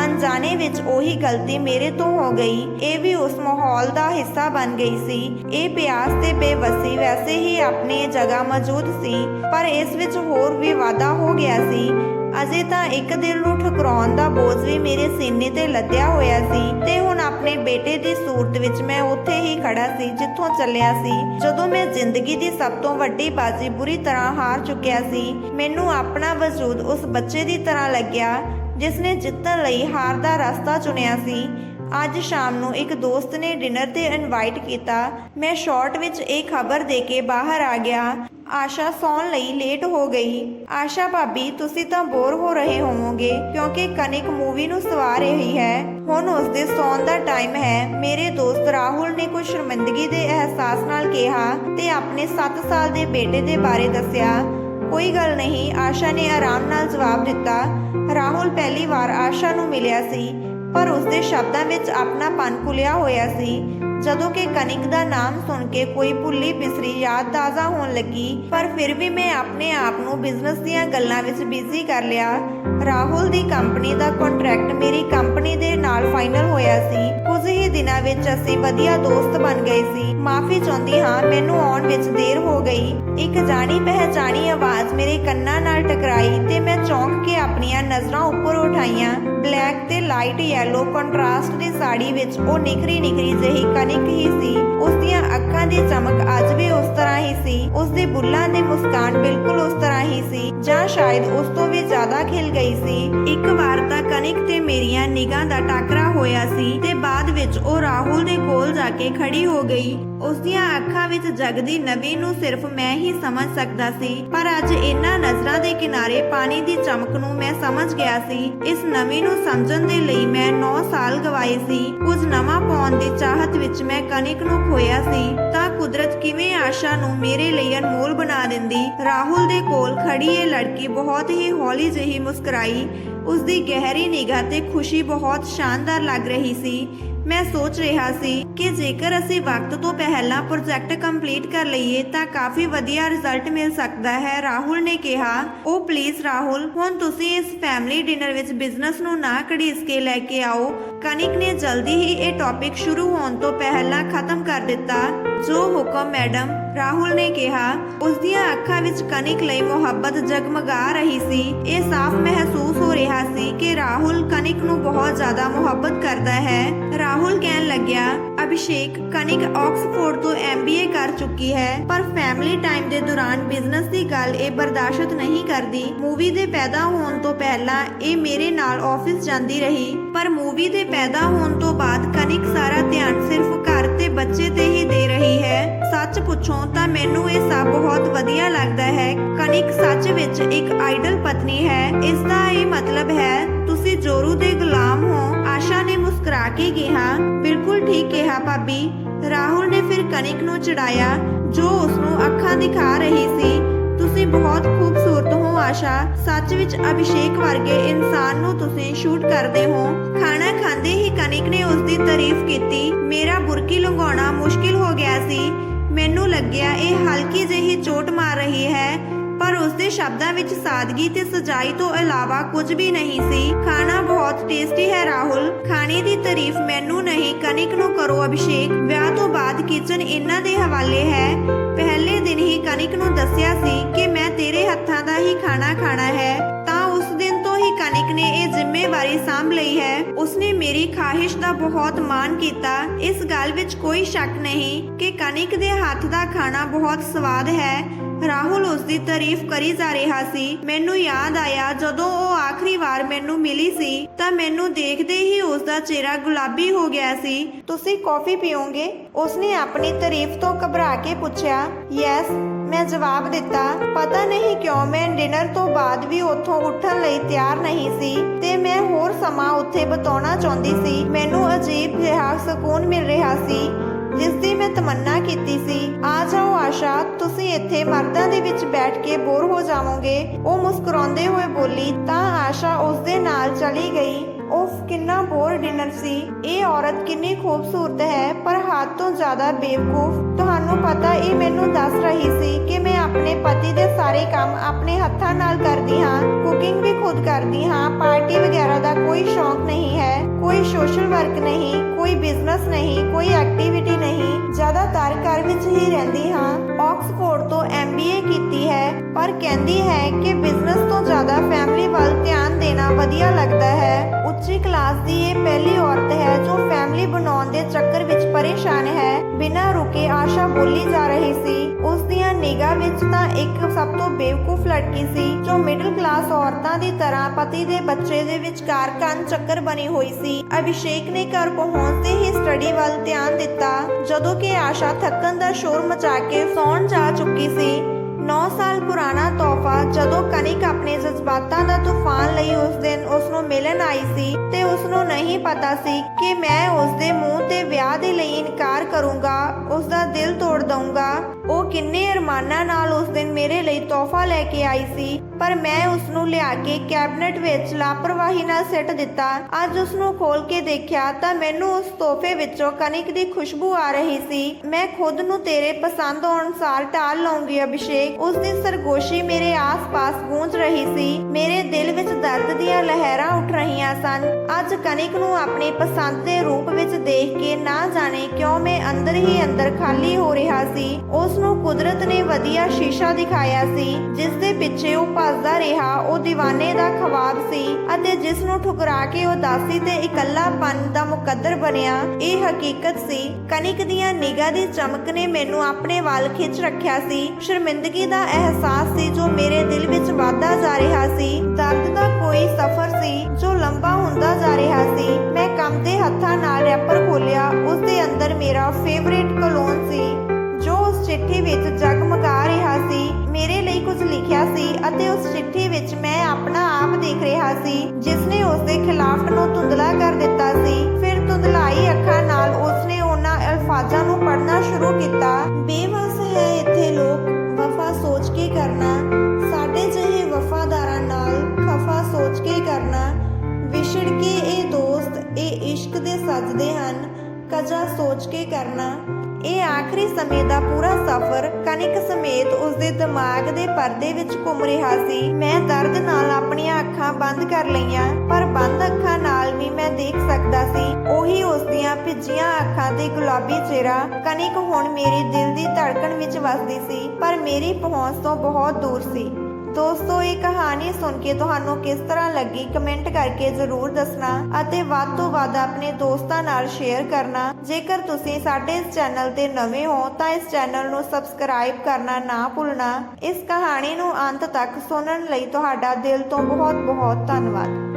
ਅਣਜਾਣੇ ਵਿੱਚ ਉਹੀ ਗਲਤੀ ਮੇਰੇ ਤੋਂ ਹੋ ਗਈ। ਇਹ ਵੀ ਉਸ ਮਾਹੌਲ ਦਾ ਹਿੱਸਾ ਬਣ ਗਈ ਸੀ। ਇਹ ਪਿਆਸ ਤੇ ਬੇਵਸੀ ਵੈਸੇ ਹੀ ਆਪਣੀ ਜਗ੍ਹਾ ਮੌਜੂਦ ਸੀ, ਪਰ ਇਸ ਵਿੱਚ ਹੋਰ ਵੀ ਵਾਧਾ ਹੋ ਗਿਆ ਸੀ। ਅਜੇ ਤਾਂ ਇੱਕ ਦਿਲ ਨੂੰ ਠੁਕਰਾਉਣ ਦਾ ਬੋਝ ਵੀ ਮੇਰੇ ਸੀਨੇ ਤੇ ਲੱਦਿਆ ਹੋਇਆ ਸੀ ਤੇ ਹੁਣ ਆਪਣੇ ਬੇਟੇ ਦੀ ਸੂਰਤ ਵਿੱਚ ਮੈਂ ਉੱਥੇ ਹੀ ਖੜਾ ਸੀ, ਜਿੱਥੋਂ ਚੱਲਿਆ ਸੀ। ਜਦੋਂ ਮੈਂ ਜ਼ਿੰਦਗੀ ਦੀ ਸਭ ਤੋਂ ਵੱਡੀ ਬਾਜ਼ੀ ਬੁਰੀ ਤਰ੍ਹਾਂ ਹਾਰ ਚੁੱਕਿਆ ਸੀ, ਮੈਨੂੰ ਆਪਣਾ ਵਜੂਦ ਉਸ ਬੱਚੇ ਦੀ ਤਰ੍ਹਾਂ ਲੱਗਿਆ ਜਿਸ ਨੇ ਜਿੱਤਣ ਲਈ ਹਾਰ ਦਾ ਰਸਤਾ ਚੁਣਿਆ ਸੀ। ਅੱਜ ਸ਼ਾਮ ਨੂੰ ਇੱਕ ਦੋਸਤ ਨੇ ਡਿਨਰ ਤੇ ਇਨਵਾਈਟ ਕੀਤਾ। ਮੈਂ ਸ਼ਾਰਟ ਵਿੱਚ ਇਹ ਖਬਰ ਦੇ ਕੇ ਬਾਹਰ ਆ ਗਿਆ। ਆਸ਼ਾ ਸੌਣ ਲਈ ਲੇਟ ਹੋ ਗਈ। ਆਸ਼ਾ ਭਾਬੀ, ਤੁਸੀਂ ਤਾਂ ਬੋਰ ਹੋ ਰਹੇ ਹੋਵੋਗੇ, ਕਿਉਂਕਿ ਕਨਿਕ ਮੂਵੀ ਨੂੰ ਸਵਾ ਰਹੀ ਹੈ। ਹੁਣ ਉਸ ਦੇ ਸੌਣ ਦਾ ਟਾਈਮ ਹੈ। ਮੇਰੇ ਦੋਸਤ ਰਾਹੁਲ ਨੇ ਕੁਝ ਸ਼ਰਮਿੰਦਗੀ ਦੇ ਅਹਿਸਾਸ ਨਾਲ ਕਿਹਾ ਤੇ ਆਪਣੇ 7 ਸਾਲ ਦੇ ਬੇਟੇ ਦੇ ਬਾਰੇ ਦੱਸਿਆ। ਕੋਈ ਗੱਲ ਨਹੀਂ, ਆਸ਼ਾ ਨੇ ਆਰਾਮ ਨਾਲ ਜਵਾਬ ਦਿੱਤਾ। ਰਾਹੁਲ ਪਹਿਲੀ ਵਾਰ ਆਸ਼ਾ ਨੂੰ ਮਿਲਿਆ ਸੀ। ਪਰ ਉਸਦੇ ਸ਼ਬਦਾਂ ਵਿੱਚ ਆਪਣਾਪਨ ਖੁੱਲਿਆ ਹੋਇਆ ਸੀ। ਜਦੋਂ ਕਿ ਕਨਿਕ ਦਾ ਨਾਮ ਸੁਣ ਕੇ ਕੋਈ ਭੁੱਲੀ ਬਿਸਰੀ ਯਾਦ ਤਾਜ਼ਾ ਹੋਣ ਲੱਗੀ, ਪਰ ਫਿਰ ਵੀ ਮੈਂ ਆਪਣੇ ਆਪ ਨੂੰ ਬਿਜ਼ਨਸ ਦੀਆਂ ਗੱਲਾਂ ਵਿੱਚ ਬਿਜ਼ੀ ਕਰ ਲਿਆ। ਰਾਹੁਲ ਦੀ ਕੰਪਨੀ ਦਾ ਕੰਟਰੈਕਟ ਮੇਰੀ ਕੰਪਨੀ ਦੇ ਨਾਲ ਫਾਈਨਲ ਹੋਇਆ ਸੀ। ਕੁਝ ਹੀ ਦਿਨਾਂ ਵਿੱਚ ਅਸੀਂ ਵਧੀਆ ਦੋਸਤ ਬਣ ਗਏ ਸੀ। ਮਾਫੀ ਚਾਹੁੰਦੀ ਹਾਂ, ਮੈਨੂੰ ਆਉਣ ਵਿੱਚ ਦੇਰ ਹੋ ਗਈ। ਇੱਕ ਜਾਣੀ ਪਹਿਚਾਣੀ ਆਵਾਜ਼ ਮੇਰੇ ਕੰਨਾਂ ਨਾਲ ਟਕਰਾਈ ਤੇ ਮੈਂ ਚੌਂਕ ਕੇ ਆਪਣੀਆਂ ਨਜ਼ਰਾਂ ਉੱਪਰ ਉਠਾਈਆਂ। ਬਲੈਕ ਤੇ ਲਾਈਟ ਯੈਲੋ ਕੰਟਰਾਸਟ ਦੀ ਸਾੜੀ ਵਿੱਚ ਉਹ ਨਿਖਰੀ ਨਿਖਰੀ ਜਿਹੀ ਕਨਿਕ ਹੀ ਸੀ। ਉਸ ਦੀਆਂ ਅੱਖਾਂ ਦੀ ਚਮਕ ਅੱਜ ਵੀ ਉਸ ਤਰ੍ਹਾਂ ਹੀ ਸੀ। ਉਸ ਦੇ ਬੁੱਲਾਂ ਦੀ ਮੁਸਕਾਨ ਬਿਲਕੁਲ ਉਸ ਤਰ੍ਹਾਂ ਹੀ ਸੀ, ਜਾਂ ਸ਼ਾਇਦ ਉਸ ਤੋਂ ਵੀ ਜ਼ਿਆਦਾ ਖਿਲ ਗਈ ਸੀ। ਇੱਕ ਵਾਰ ਤਾਂ ਕਨਿਕ ਤੇ ਮੇਰੀਆਂ ਨਿਗਾਹ ਦਾ ਟਾਕਰਾ ਹੋਇਆ ਸੀ ਤੇ ਬਾਅਦ ਵਿੱਚ ਉਹ ਰਾਹੁਲ ਦੇ ਕੋਲ ਜਾ ਕੇ ਖੜੀ ਹੋ ਗਈ। ਉਸ ਦੀਆਂ ਅੱਖਾਂ ਵਿੱਚ ਜਗਦੀ ਨਵੀ ਨੂੰ ਸਿਰਫ ਮੈਂ ਹੀ ਸਮਝ ਸਕਦਾ ਸੀ। ਪਰ ਅੱਜ ਇਹਨਾਂ ਨਜ਼ਰਾਂ ਦੇ ਕਿਨਾਰੇ ਪਾਣੀ ਦੀ ਚਮਕ ਨੂੰ ਮੈਂ ਸਮਝ ਗਿਆ ਸੀ। ਇਸ ਨਵੀ ਨੂੰ ਸਮਝਣ ਦੇ ਲਈ ਮੈਂ 9 ਸਾਲ ਗਵਾਏ ਸੀ। ਕੁਝ ਨਵਾਂ ਪਾਉਣ ਦੀ ਚਾਹਤ ਵਿੱਚ ਮੈਂ ਕਨਿਕ ਨੂੰ ਖੋਇਆ ਸੀ। ਤਾਂ ਕੁਦਰਤ ਕਿਵੇਂ ਆਸ਼ਾ ਨੂੰ ਮੇਰੇ ਲਈ ਅਨਮੋਲ ਬਣਾ ਦਿੰਦੀ? ਰਾਹੁਲ ਦੇ ਕੋਲ ਖੜੀ ਇਹ ਲੜਕੀ ਬਹੁਤ ਹੀ ਹੌਲੀ ਜਿਹੀ ਮੁਸਕਰਾਈ ਉਸ ਦੀ ਗਹਿਰੀ ਨਿਗਾਹ ਤੇ ਖੁਸ਼ੀ ਬਹੁਤ ਸ਼ਾਨਦਾਰ ਲੱਗ ਰਹੀ ਸੀ। ਮੈਂ ਸੋਚ ਰਿਹਾ ਸੀ ਕਿ ਜੇਕਰ ਅਸੀਂ ਵਕਤ ਤੋਂ ਪਹਿਲਾਂ ਪ੍ਰੋਜੈਕਟ ਕੰਪਲੀਟ ਕਰ ਲਈਏ ਤਾਂ ਕਾਫੀ ਵਧੀਆ ਰਿਜ਼ਲਟ ਮਿਲ ਸਕਦਾ ਹੈ, ਰਾਹੁਲ ਨੇ ਕਿਹਾ। ਉਹ ਪਲੀਜ਼ ਰਾਹੁਲ, ਹੁਣ ਤੁਸੀਂ ਇਸ ਫੈਮਿਲੀ ਡਿਨਰ ਵਿੱਚ ਬਿਜ਼ਨਸ ਨੂੰ ਨਾ ਘੜੀਸ ਕੇ ਲੈ ਕੇ ਆਓ। ਕਨਿਕ ਨੇ ਜਲਦੀ ਹੀ ਇਹ ਟੌਪਿਕ ਸ਼ੁਰੂ ਹੋਣ ਤੋਂ ਪਹਿਲਾਂ ਖਤਮ ਕਰ ਦਿੱਤਾ। ਜੋ ਹੁਕਮ ਮੈਡਮ ਰਾਹੁਲ ਨੇ ਕਿਹਾ ਉਸ ਦੀਆਂ ਅੱਖਾਂ ਵਿੱਚ ਕਨਿਕ ਲਈ ਮੁਹੱਬਤ ਜਗਮਗਾ ਰਹੀ ਸੀ। ਇਹ ਸਾਫ਼ ਮਹਿਸੂਸ ਹੋ ਰਿਹਾ ਸੀ ਕਿ ਰਾਹੁਲ ਕਨਿਕ ਨੂੰ ਬਹੁਤ ਜ਼ਿਆਦਾ ਮੁਹੱਬਤ ਕਰਦਾ ਹੈ। ਰਾਹੁਲ ਕਹਿਣ ਲੱਗਿਆ ਅਭਿਸ਼ੇਕ ਕਨਿਕ ਆਕਸਫੋਰਡ ਤੋਂ ਐਮਬੀਏ ਕਰ ਚੁੱਕੀ ਹੈ, ਪਰ ਫੈਮਿਲੀ ਟਾਈਮ ਦੇ ਦੌਰਾਨ ਬਿਜ਼ਨਸ ਦੀ ਗੱਲ ਇਹ ਬਰਦਾਸ਼ਤ ਨਹੀਂ ਕਰਦੀ। ਮੂਵੀ ਦੇ ਪੈਦਾ ਹੋਣ ਤੋਂ ਪਹਿਲਾਂ ਇਹ ਮੇਰੇ ਨਾਲ ਆਫਿਸ ਜਾਂਦੀ ਰਹੀ, ਪਰ ਮੂਵੀ ਦੇ ਪੈਦਾ ਹੋਣ ਤੋਂ ਬਾਅਦ ਕਨਿਕ ਸਾਰਾ ਧਿਆਨ ਸਿਰਫ ਘਰ ਤੇ ਬੱਚੇ ਤੇ ਹੀ ਦੇ ਰਹੀ ਹੈ। ਸੱਚ ਪੁੱਛੋ ਤਾਂ ਮੈਨੂੰ ਇਹ ਸਭ ਬਹੁਤ ਵਧੀਆ ਲੱਗਦਾ ਹੈ। ਕਨਿਕ ਸੱਚ ਵਿੱਚ ਇੱਕ ਆਈਡਲ ਪਤਨੀ ਹੈ, ਇਸ ਦਾ ਇਹ ਮਤਲਬ ਹੈ, ਤੁਸੀਂ ਜੋਰੂ ਦੇ ਗੁਲਾਮ ਹੋ। ਆਸ਼ਾ ਨੇ ਮੁਸਕਰਾ ਕੇ ਕਿਹਾ, ਬਿਲਕੁਲ ਠੀਕ ਕਿਹਾ ਭਾਬੀ। ਰਾਹੁਲ ਨੇ ਫਿਰ ਕਨਿਕ ਨੂੰ ਚੜਾਇਆ, ਜੋ ਉਸ ਨੂੰ ਅੱਖਾਂ ਦਿਖਾ ਰਹੀ ਸੀ। ਤੁਸੀਂ ਬਹੁਤ ਖੂਬਸੂਰਤ ਹੋ ਆਸ਼ਾ। ਸੱਚ ਵਿੱਚ ਅਭਿਸ਼ੇਕ ਵਰਗੇ ਇਨਸਾਨ ਨੂੰ ਤੁਸੀਂ ਸ਼ੂਟ ਕਰਦੇ ਹੋ। ਖਾਣਾ ਖਾਂਦੇ ਹੀ ਕਨਿਕ ਨੇ ਉਸ ਦੀ ਤਾਰੀਫ ਕੀਤੀ। ਮੇਰਾ ਬੁਰਕੀ ਲੰਘਾਉਣਾ ਮੁਸ਼ਕਿਲ ਹੋ ਗਿਆ ਸੀ। ਮੈਨੂੰ ਲੱਗਿਆ ਇਹ ਹਲਕੀ ਜਿਹੀ ਚੋਟ ਮਾਰ ਰਹੀ ਹੈ। ਪਰ ਉਸਦੇ ਸ਼ਬਦਾਂ ਵਿੱਚ ਸਾਦਗੀ ਤੇ ਸਜਾਈ ਤੋਂ ਇਲਾਵਾ ਕੁਝ ਵੀ ਨਹੀਂ ਸੀ। ਖਾਣਾ ਬਹੁਤ ਟੇਸਟੀ ਹੈ, ਰਾਹੁਲ। ਖਾਣੇ ਦੀ ਤਾਰੀਫ ਮੈਨੂੰ ਨਹੀਂ ਕਨਿਕ ਨੂੰ ਕਰੋ ਅਭਿਸ਼ੇਕ। ਵਿਆਹ ਤੋਂ ਬਾਅਦ ਕਿਚਨ ਇਹਨਾਂ ਦੇ ਹਵਾਲੇ ਹੈ। ਪਹਿਲੇ ਦਿਨ ਹੀ ਕਨਿਕ ਨੂੰ ਦੱਸਿਆ ਸੀ ਕਿ ਮੈਂ ਤੇਰੇ ਹੱਥਾਂ ਦਾ ਹੀ ਖਾਣਾ ਖਾਣਾ ਹੈ। ਤਾਂ ਉਸ ਦਿਨ ਤੋਂ ਹੀ ਕਨਿਕ ਨੇ ਇਹ ਜ਼ਿੰਮੇਵਾਰੀ ਸਾਂਭ ਲਈ ਹੈ। ਉਸਨੇ ਮੇਰੀ ਖਾਹਿਸ਼ ਦਾ ਬਹੁਤ ਮਾਣ ਕੀਤਾ। ਇਸ ਗੱਲ ਵਿੱਚ ਕੋਈ ਸ਼ੱਕ ਨਹੀਂ ਕਿ ਕਨਿਕ ਦੇ ਹੱਥ ਦਾ ਖਾਣਾ ਬਹੁਤ ਸਵਾਦ ਹੈ। ਰਾਹੁਲ ਉਸ ਦੀ ਤਾਰੀਫ ਕਰੀ ਜਾ ਰਿਹਾ ਸੀ। ਮੈਨੂੰ ਯਾਦ ਆਇਆ, ਜਦੋਂ ਉਹ ਆਖਰੀ ਵਾਰ ਮੈਨੂੰ ਮਿਲੀ ਸੀ, ਤਾਂ ਮੈਨੂੰ ਦੇਖਦੇ ਹੀ ਉਸ ਦਾ ਚਿਹਰਾ ਗੁਲਾਬੀ ਹੋ ਗਿਆ ਸੀ। ਤੁਸੀਂ ਕੌਫੀ ਪੀਓਗੇ? ਉਸਨੇ ਆਪਣੀ ਤਾਰੀਫ ਤੋਂ ਘਬਰਾ ਕੇ ਪੁੱਛਿਆ। ਯੈਸ, ਮੈਂ ਜਵਾਬ ਦਿੱਤਾ। ਪਤਾ ਨਹੀਂ ਕਿਉਂ, ਮੈਂ ਡਿਨਰ ਤੋਂ ਬਾਅਦ ਵੀ ਉੱਥੋਂ ਉੱਠਣ ਲਈ ਤਿਆਰ ਨਹੀਂ ਸੀ, ਤੇ ਮੈਂ ਹੋਰ ਸਮਾਂ ਉੱਥੇ ਬਿਤਾਉਣਾ ਚਾਹੁੰਦੀ ਸੀ। ਮੈਨੂੰ ਅਜੀਬ ਜਿਹਾ ਸਕੂਨ ਮਿਲ ਰਿਹਾ ਸੀ। ਜਿਸ ਦੀ ਮੈਂ ਤਮੰਨਾ ਕੀਤੀ ਸੀ, ਆ ਜਾਓ ਆਸ਼ਾ, ਤੁਸੀਂ ਇੱਥੇ ਮਰਦਾਂ ਦੇ ਵਿੱਚ ਬੈਠ ਕੇ ਬੋਰ ਹੋ ਜਾਵੋਗੇ। ਉਹ ਮੁਸਕਰਾਉਂਦੇ ਹੋਏ ਬੋਲੀ, ਤਾਂ ਆਸ਼ਾ ਉਸ ਦੇ ਨਾਲ ਚਲੀ ਗਈ। ਉਫ, ਕਿੰਨਾ ਬੋਰ ਡਿਨਰ ਸੀ। ਇਹ ਔਰਤ ਕਿੰਨੀ ਖੂਬਸੂਰਤ ਹੈ, ਪਰ ਹੱਦ ਤੋਂ ਜ਼ਿਆਦਾ ਬੇਵਕੂਫ। ਤੁਹਾਨੂੰ ਪਤਾ, ਇਹ ਮੈਨੂੰ ਦੱਸ ਰਹੀ ਸੀ ਕਿ ਮੈਂ ਆਪਣੇ ਪਤੀ ਦੇ ਸਾਰੇ ਕੰਮ ਆਪਣੇ ਹੱਥਾਂ ਨਾਲ ਕਰਦੀ ਹਾਂ, ਕੁਕਿੰਗ ਵੀ ਖੁਦ ਕਰਦੀ ਹਾਂ, ਪਾਰਟੀ ਵਗੈਰਾ ਦਾ ਕੋਈ ਸ਼ੌਂਕ ਨਹੀਂ ਹੈ, ਕੋਈ ਸੋਸ਼ਲ ਵਰਕ ਨਹੀਂ, ਕੋਈ ਬਿਜ਼ਨਸ ਨਹੀਂ ਕੋਈ ਐਕਟੀਵਿਟੀ ਨਹੀਂ, ਜ਼ਿਆਦਾਤਰ ਘਰ ਵਿੱਚ ਹੀ ਰਹਿੰਦੀ ਹਾਂ। ਆਕਸਫੋਰਡ ਤੋਂ ਐਮਬੀਏ ਕੀਤੀ ਹੈ, ਪਰ ਕਹਿੰਦੀ ਹੈ ਕਿ ਬਿਜ਼ਨਸ ਤੋਂ ਜ਼ਿਆਦਾ ਫੈਮਿਲੀ ਵੱਲ ਧਿਆਨ ਦੇਣਾ ਵਧੀਆ ਲੱਗਦਾ ਹੈ। ਉੱਚੀ ਕਲਾਸ ਦੀ ਇਹ ਪਹਿਲੀ ਔਰਤ ਹੈ ਜੋ ਫੈਮਿਲੀ ਬਣਾਉਣ ਦੇ ਚੱਕਰ ਵਿੱਚ ਪਰੇਸ਼ਾਨ ਬਿਨਾਂ ਰੁਕੇ ਆਸ਼ਾ ਬੋਲੀ ਜਾ ਰਹੀ ਸੀ। ਉਸ ਦੀਆਂ ਨਿਗਾਹ ਵਿੱਚ ਤਾਂ ਇੱਕ ਸਭ ਤੋਂ ਬੇਵਕੂਫ ਲੜਕੀ ਸੀ, ਜੋ ਮਿਡਲ ਕਲਾਸ ਔਰਤਾਂ ਦੀ ਤਰ੍ਹਾਂ ਪਤੀ ਦੇ ਬੱਚੇ ਦੇ ਵਿਚਕਾਰ ਕੰਨ ਚੱਕਰ ਬਣੀ ਹੋਈ ਸੀ। ਅਭਿਸ਼ੇਕ ਨੇ ਘਰ ਪਹੁੰਚਦੇ ਹੀ ਸਟੱਡੀ ਵੱਲ ਧਿਆਨ ਦਿੱਤਾ, ਜਦੋਂ ਕਿ ਆਸ਼ਾ ਥੱਕਣ ਦਾ ਸ਼ੋਰ ਮਚਾ ਕੇ ਸੌਣ ਜਾ ਚੁੱਕੀ ਸੀ। 9 ਸਾਲ ਪੁਰਾਣਾ ਤੋਹਫਾ ਜਦੋਂ ਕਨਿਕ ਆਪਣੇ ਜਜ਼ਬਾਤਾਂ ਦਾ ਤੂਫਾਨ ਲਈ ਉਸ ਦਿਨ ਉਸ ਨੂੰ ਮਿਲਣ ਆਈ ਸੀ ਤੇ ਉਸ ਨੂੰ ਨਹੀਂ ਪਤਾ ਸੀ ਕਿ ਮੈਂ ਉਸ ਦੇ ਮੂੰਹ ਤੇ ਵਿਆਹ ਦੇ ਲਈ ਇਨਕਾਰ ਕਰੂੰਗਾ ਉਸ ਦਾ ਦਿਲ ਤੋੜ ਦਊਂਗਾ। ਉਹ ਕਿੰਨੇ ਅਰਮਾਨਾਂ ਨਾਲ ਉਸ ਦਿਨ ਮੇਰੇ ਲਈ ਤੋਹਫਾ ਲੈ ਕੇ ਆਈ ਸੀ। ਪਰ ਮੈਂ ਉਸ ਨੂੰ ਲਿਆ ਕੇ ਕੈਬਨਿਟ ਵਿੱਚ ਲਾਪਰਵਾਹੀ ਨਾਲ ਸਿੱਟ ਦਿੱਤਾ। ਅੱਜ ਉਸ ਨੂੰ ਖੋਲ ਕੇ ਦੇਖਿਆ ਤਾਂ ਮੈਨੂੰ ਉਸ ਤੋਹਫੇ ਵਿੱਚੋਂ ਕਨਿਕ ਦੀ ਖੁਸ਼ਬੂ ਆ ਰਹੀ ਸੀ। ਮੈਂ ਖੁਦ ਨੂੰ ਤੇਰੇ ਪਸੰਦ ਅਨੁਸਾਰ ਢਾਲ ਲਵਾਂਗੀ ਅਭਿਸ਼ੇਕ। ਉਸ ਦੀ ਸਰਗੋਸ਼ੀ ਮੇਰੇ ਆਸ-ਪਾਸ ਗੂੰਜ ਰਹੀ ਸੀ। ਮੇਰੇ ਦਿਲ ਵਿੱਚ ਦਰਦ ਦੀਆਂ ਲਹਿਰਾਂ ਉੱਠ ਰਹੀਆਂ ਸਨ। ਅੱਜ ਕਣਕ ਨੂੰ ਆਪਣੀ ਪਸੰਦ ਦੇ ਰੂਪ ਵਿੱਚ ਦੇਖ ਕੇ ਨਾ ਜਾਣੇ ਕਿਉਂ ਮੈਂ ਅੰਦਰ ਹੀ ਅੰਦਰ ਖਾਲੀ ਹੋ ਰਿਹਾ ਸੀ। ਉਸ ਨੂੰ ਕੁਦਰਤ ਨੇ ਵਧੀਆ ਸ਼ੀਸ਼ਾ ਦਿਖਾਇਆ ਸੀ, ਜਿਸ ਦੇ ਪਿੱਛੇ ਉਹ ਭੱਜਦਾ ਰਿਹਾ, ਉਹ دیਵਾਨੇ ਦਾ ਖਵਾਬ ਸੀ ਅਤੇ ਜਿਸ ਨੂੰ ਠੁਕਰਾ ਕੇ ਉਹ ਤੇ ਇਕੱਲਾਪਨ ਦਾ ਮੁਕੱਦਰ ਬਣਿਆ, ਇਹ ਹਕੀਕਤ ਸੀ ਕਨਿਕ ਦੀਆਂ ਨਿਗਾਹ ਦੀ ਚਮਕ ਨੇ ਮੈਨੂੰ ਆਪਣੇ ਵੱਲ ਖਿੱਚ ਰੱਖਿਆ ਸੀ। ਸ਼ਰਮਿੰਦਗੀ ਦਾ ਅਹਿਸਾਸ ਸੀ, ਜੋ ਮੇਰੇ ਦਿਲ ਵਿੱਚ ਵਧਦਾ ਜਾ ਰਿਹਾ ਸੀ। ਦਰਦ ਦਾ ਕੋਈ ਸਫ਼ਰ ਸੀ, ਜੋ ਲੰਬਾ ਹੁੰਦਾ ਜਾ ਰਿਹਾ ਸੀ। ਮੈਂ ਕੰਬਦੇ ਹੱਥਾਂ ਨਾਲ ਰੈਪਰ ਖੋਲਿਆ ਉਸ ਦੇ ਅੰਦਰ ਮੇਰਾ ਫੇਵਰੇਟ ਕਲੋਨ ਸੀ। ਜੋ ਉਸ ਚਿੱਠੀ ਵਿੱਚ ਜਗਮਗਾ ਰਿਹਾ ਸੀ, ਮੇਰੇ ਲਈ ਕੁਝ ਲਿਖਿਆ ਸੀ ਅਤੇ ਉਸ ਚਿੱਠੀ ਵਿੱਚ ਮੈਂ ਆਪਣਾ ਆਪ ਦੇਖ ਰਿਹਾ ਸੀ ਜਿਸ ਨੇ ਉਸ ਦੇ ਖਿਲਾਫ ਨੂੰ ਧੁੰਦਲਾ ਕਰ ਦਿੱਤਾ ਸੀ। ਫਿਰ ਧੁੰਦਲਾਈ ਅੱਖਾਂ ਨਾਲ ਉਸ ਨੇ ਉਹਨਾਂ ਅਲਫਾਜ਼ਾਂ ਨੂੰ ਪੜ੍ਹਨਾ ਸ਼ੁਰੂ ਕੀਤਾ। ਬੇਵਸ ਹੈ ਇੱਥੇ ਲੋਕ, ਵਫਾ ਸੋਚ ਕੇ ਕਰਨਾ। ਸਾਡੇ ਜਿਹੇ ਵਫਾਦਾਰਾਂ ਨਾਲ ਖਫਾ ਸੋਚ ਕੇ ਕਰਨਾ। ਵਿਛੜ ਕੇ ਇਹ ਦੋਸਤ, ਇਹ ਇਸ਼ਕ ਦੇ ਸਜਦੇ ਹਨ। ਕਜਾ ਸੋਚ ਕੇ ਕਰਨਾ। ਇਹ ਆਖਰੀ ਸਮੇਂ ਦਾ ਪੂਰਾ ਸਫ਼ਰ ਕਨਿਕ ਸਮੇਤ ਉਸਦੇ ਦਿਮਾਗ ਦੇ ਪਰਦੇ ਵਿੱਚ ਘੁੰਮ ਰਿਹਾ ਸੀ। ਮੈਂ ਦਰਦ ਨਾਲ ਆਪਣੀਆਂ ਅੱਖਾਂ ਬੰਦ ਕਰ ਲਈਆਂ, ਪਰ ਬੰਦ ਅੱਖਾਂ ਨਾਲ ਵੀ ਮੈਂ ਦੇਖ ਸਕਦਾ ਸੀ। ਉਹੀ ਉਸ ਦੀਆਂ ਭਿੱਜੀਆਂ ਅੱਖਾਂ ਤੇ ਗੁਲਾਬੀ ਚਿਹਰਾ ਕਨਿਕ ਹੁਣ ਮੇਰੇ ਦਿਲ ਦੀ ਧੜਕਣ ਵਿੱਚ ਵੱਸਦੀ ਸੀ, ਪਰ ਮੇਰੀ ਪਹੁੰਚ ਤੋਂ ਬਹੁਤ ਦੂਰ ਸੀ। ਦੋਸਤੋ, ਇਹ ਕਹਾਣੀ ਸੁਣ ਕੇ ਤੁਹਾਨੂੰ ਕਿਸ ਤਰ੍ਹਾਂ ਲੱਗੀ? ਕਮੈਂਟ ਕਰਕੇ ਜ਼ਰੂਰ ਦੱਸਣਾ ਅਤੇ ਵੱਧ ਤੋਂ ਵੱਧ ਆਪਣੇ ਦੋਸਤਾਂ ਨਾਲ ਸ਼ੇਅਰ ਕਰਨਾ। ਜੇਕਰ ਤੁਸੀਂ ਸਾਡੇ ਇਸ ਚੈਨਲ ਤੇ ਨਵੇਂ ਹੋ, ਤਾਂ ਇਸ ਚੈਨਲ ਨੂੰ ਸਬਸਕ੍ਰਾਈਬ ਕਰਨਾ ਨਾ ਭੁੱਲਣਾ। ਇਸ ਕਹਾਣੀ ਨੂੰ ਅੰਤ ਤੱਕ ਸੁਣਨ ਲਈ ਤੁਹਾਡਾ ਦਿਲ ਤੋਂ ਬਹੁਤ ਬਹੁਤ ਧੰਨਵਾਦ।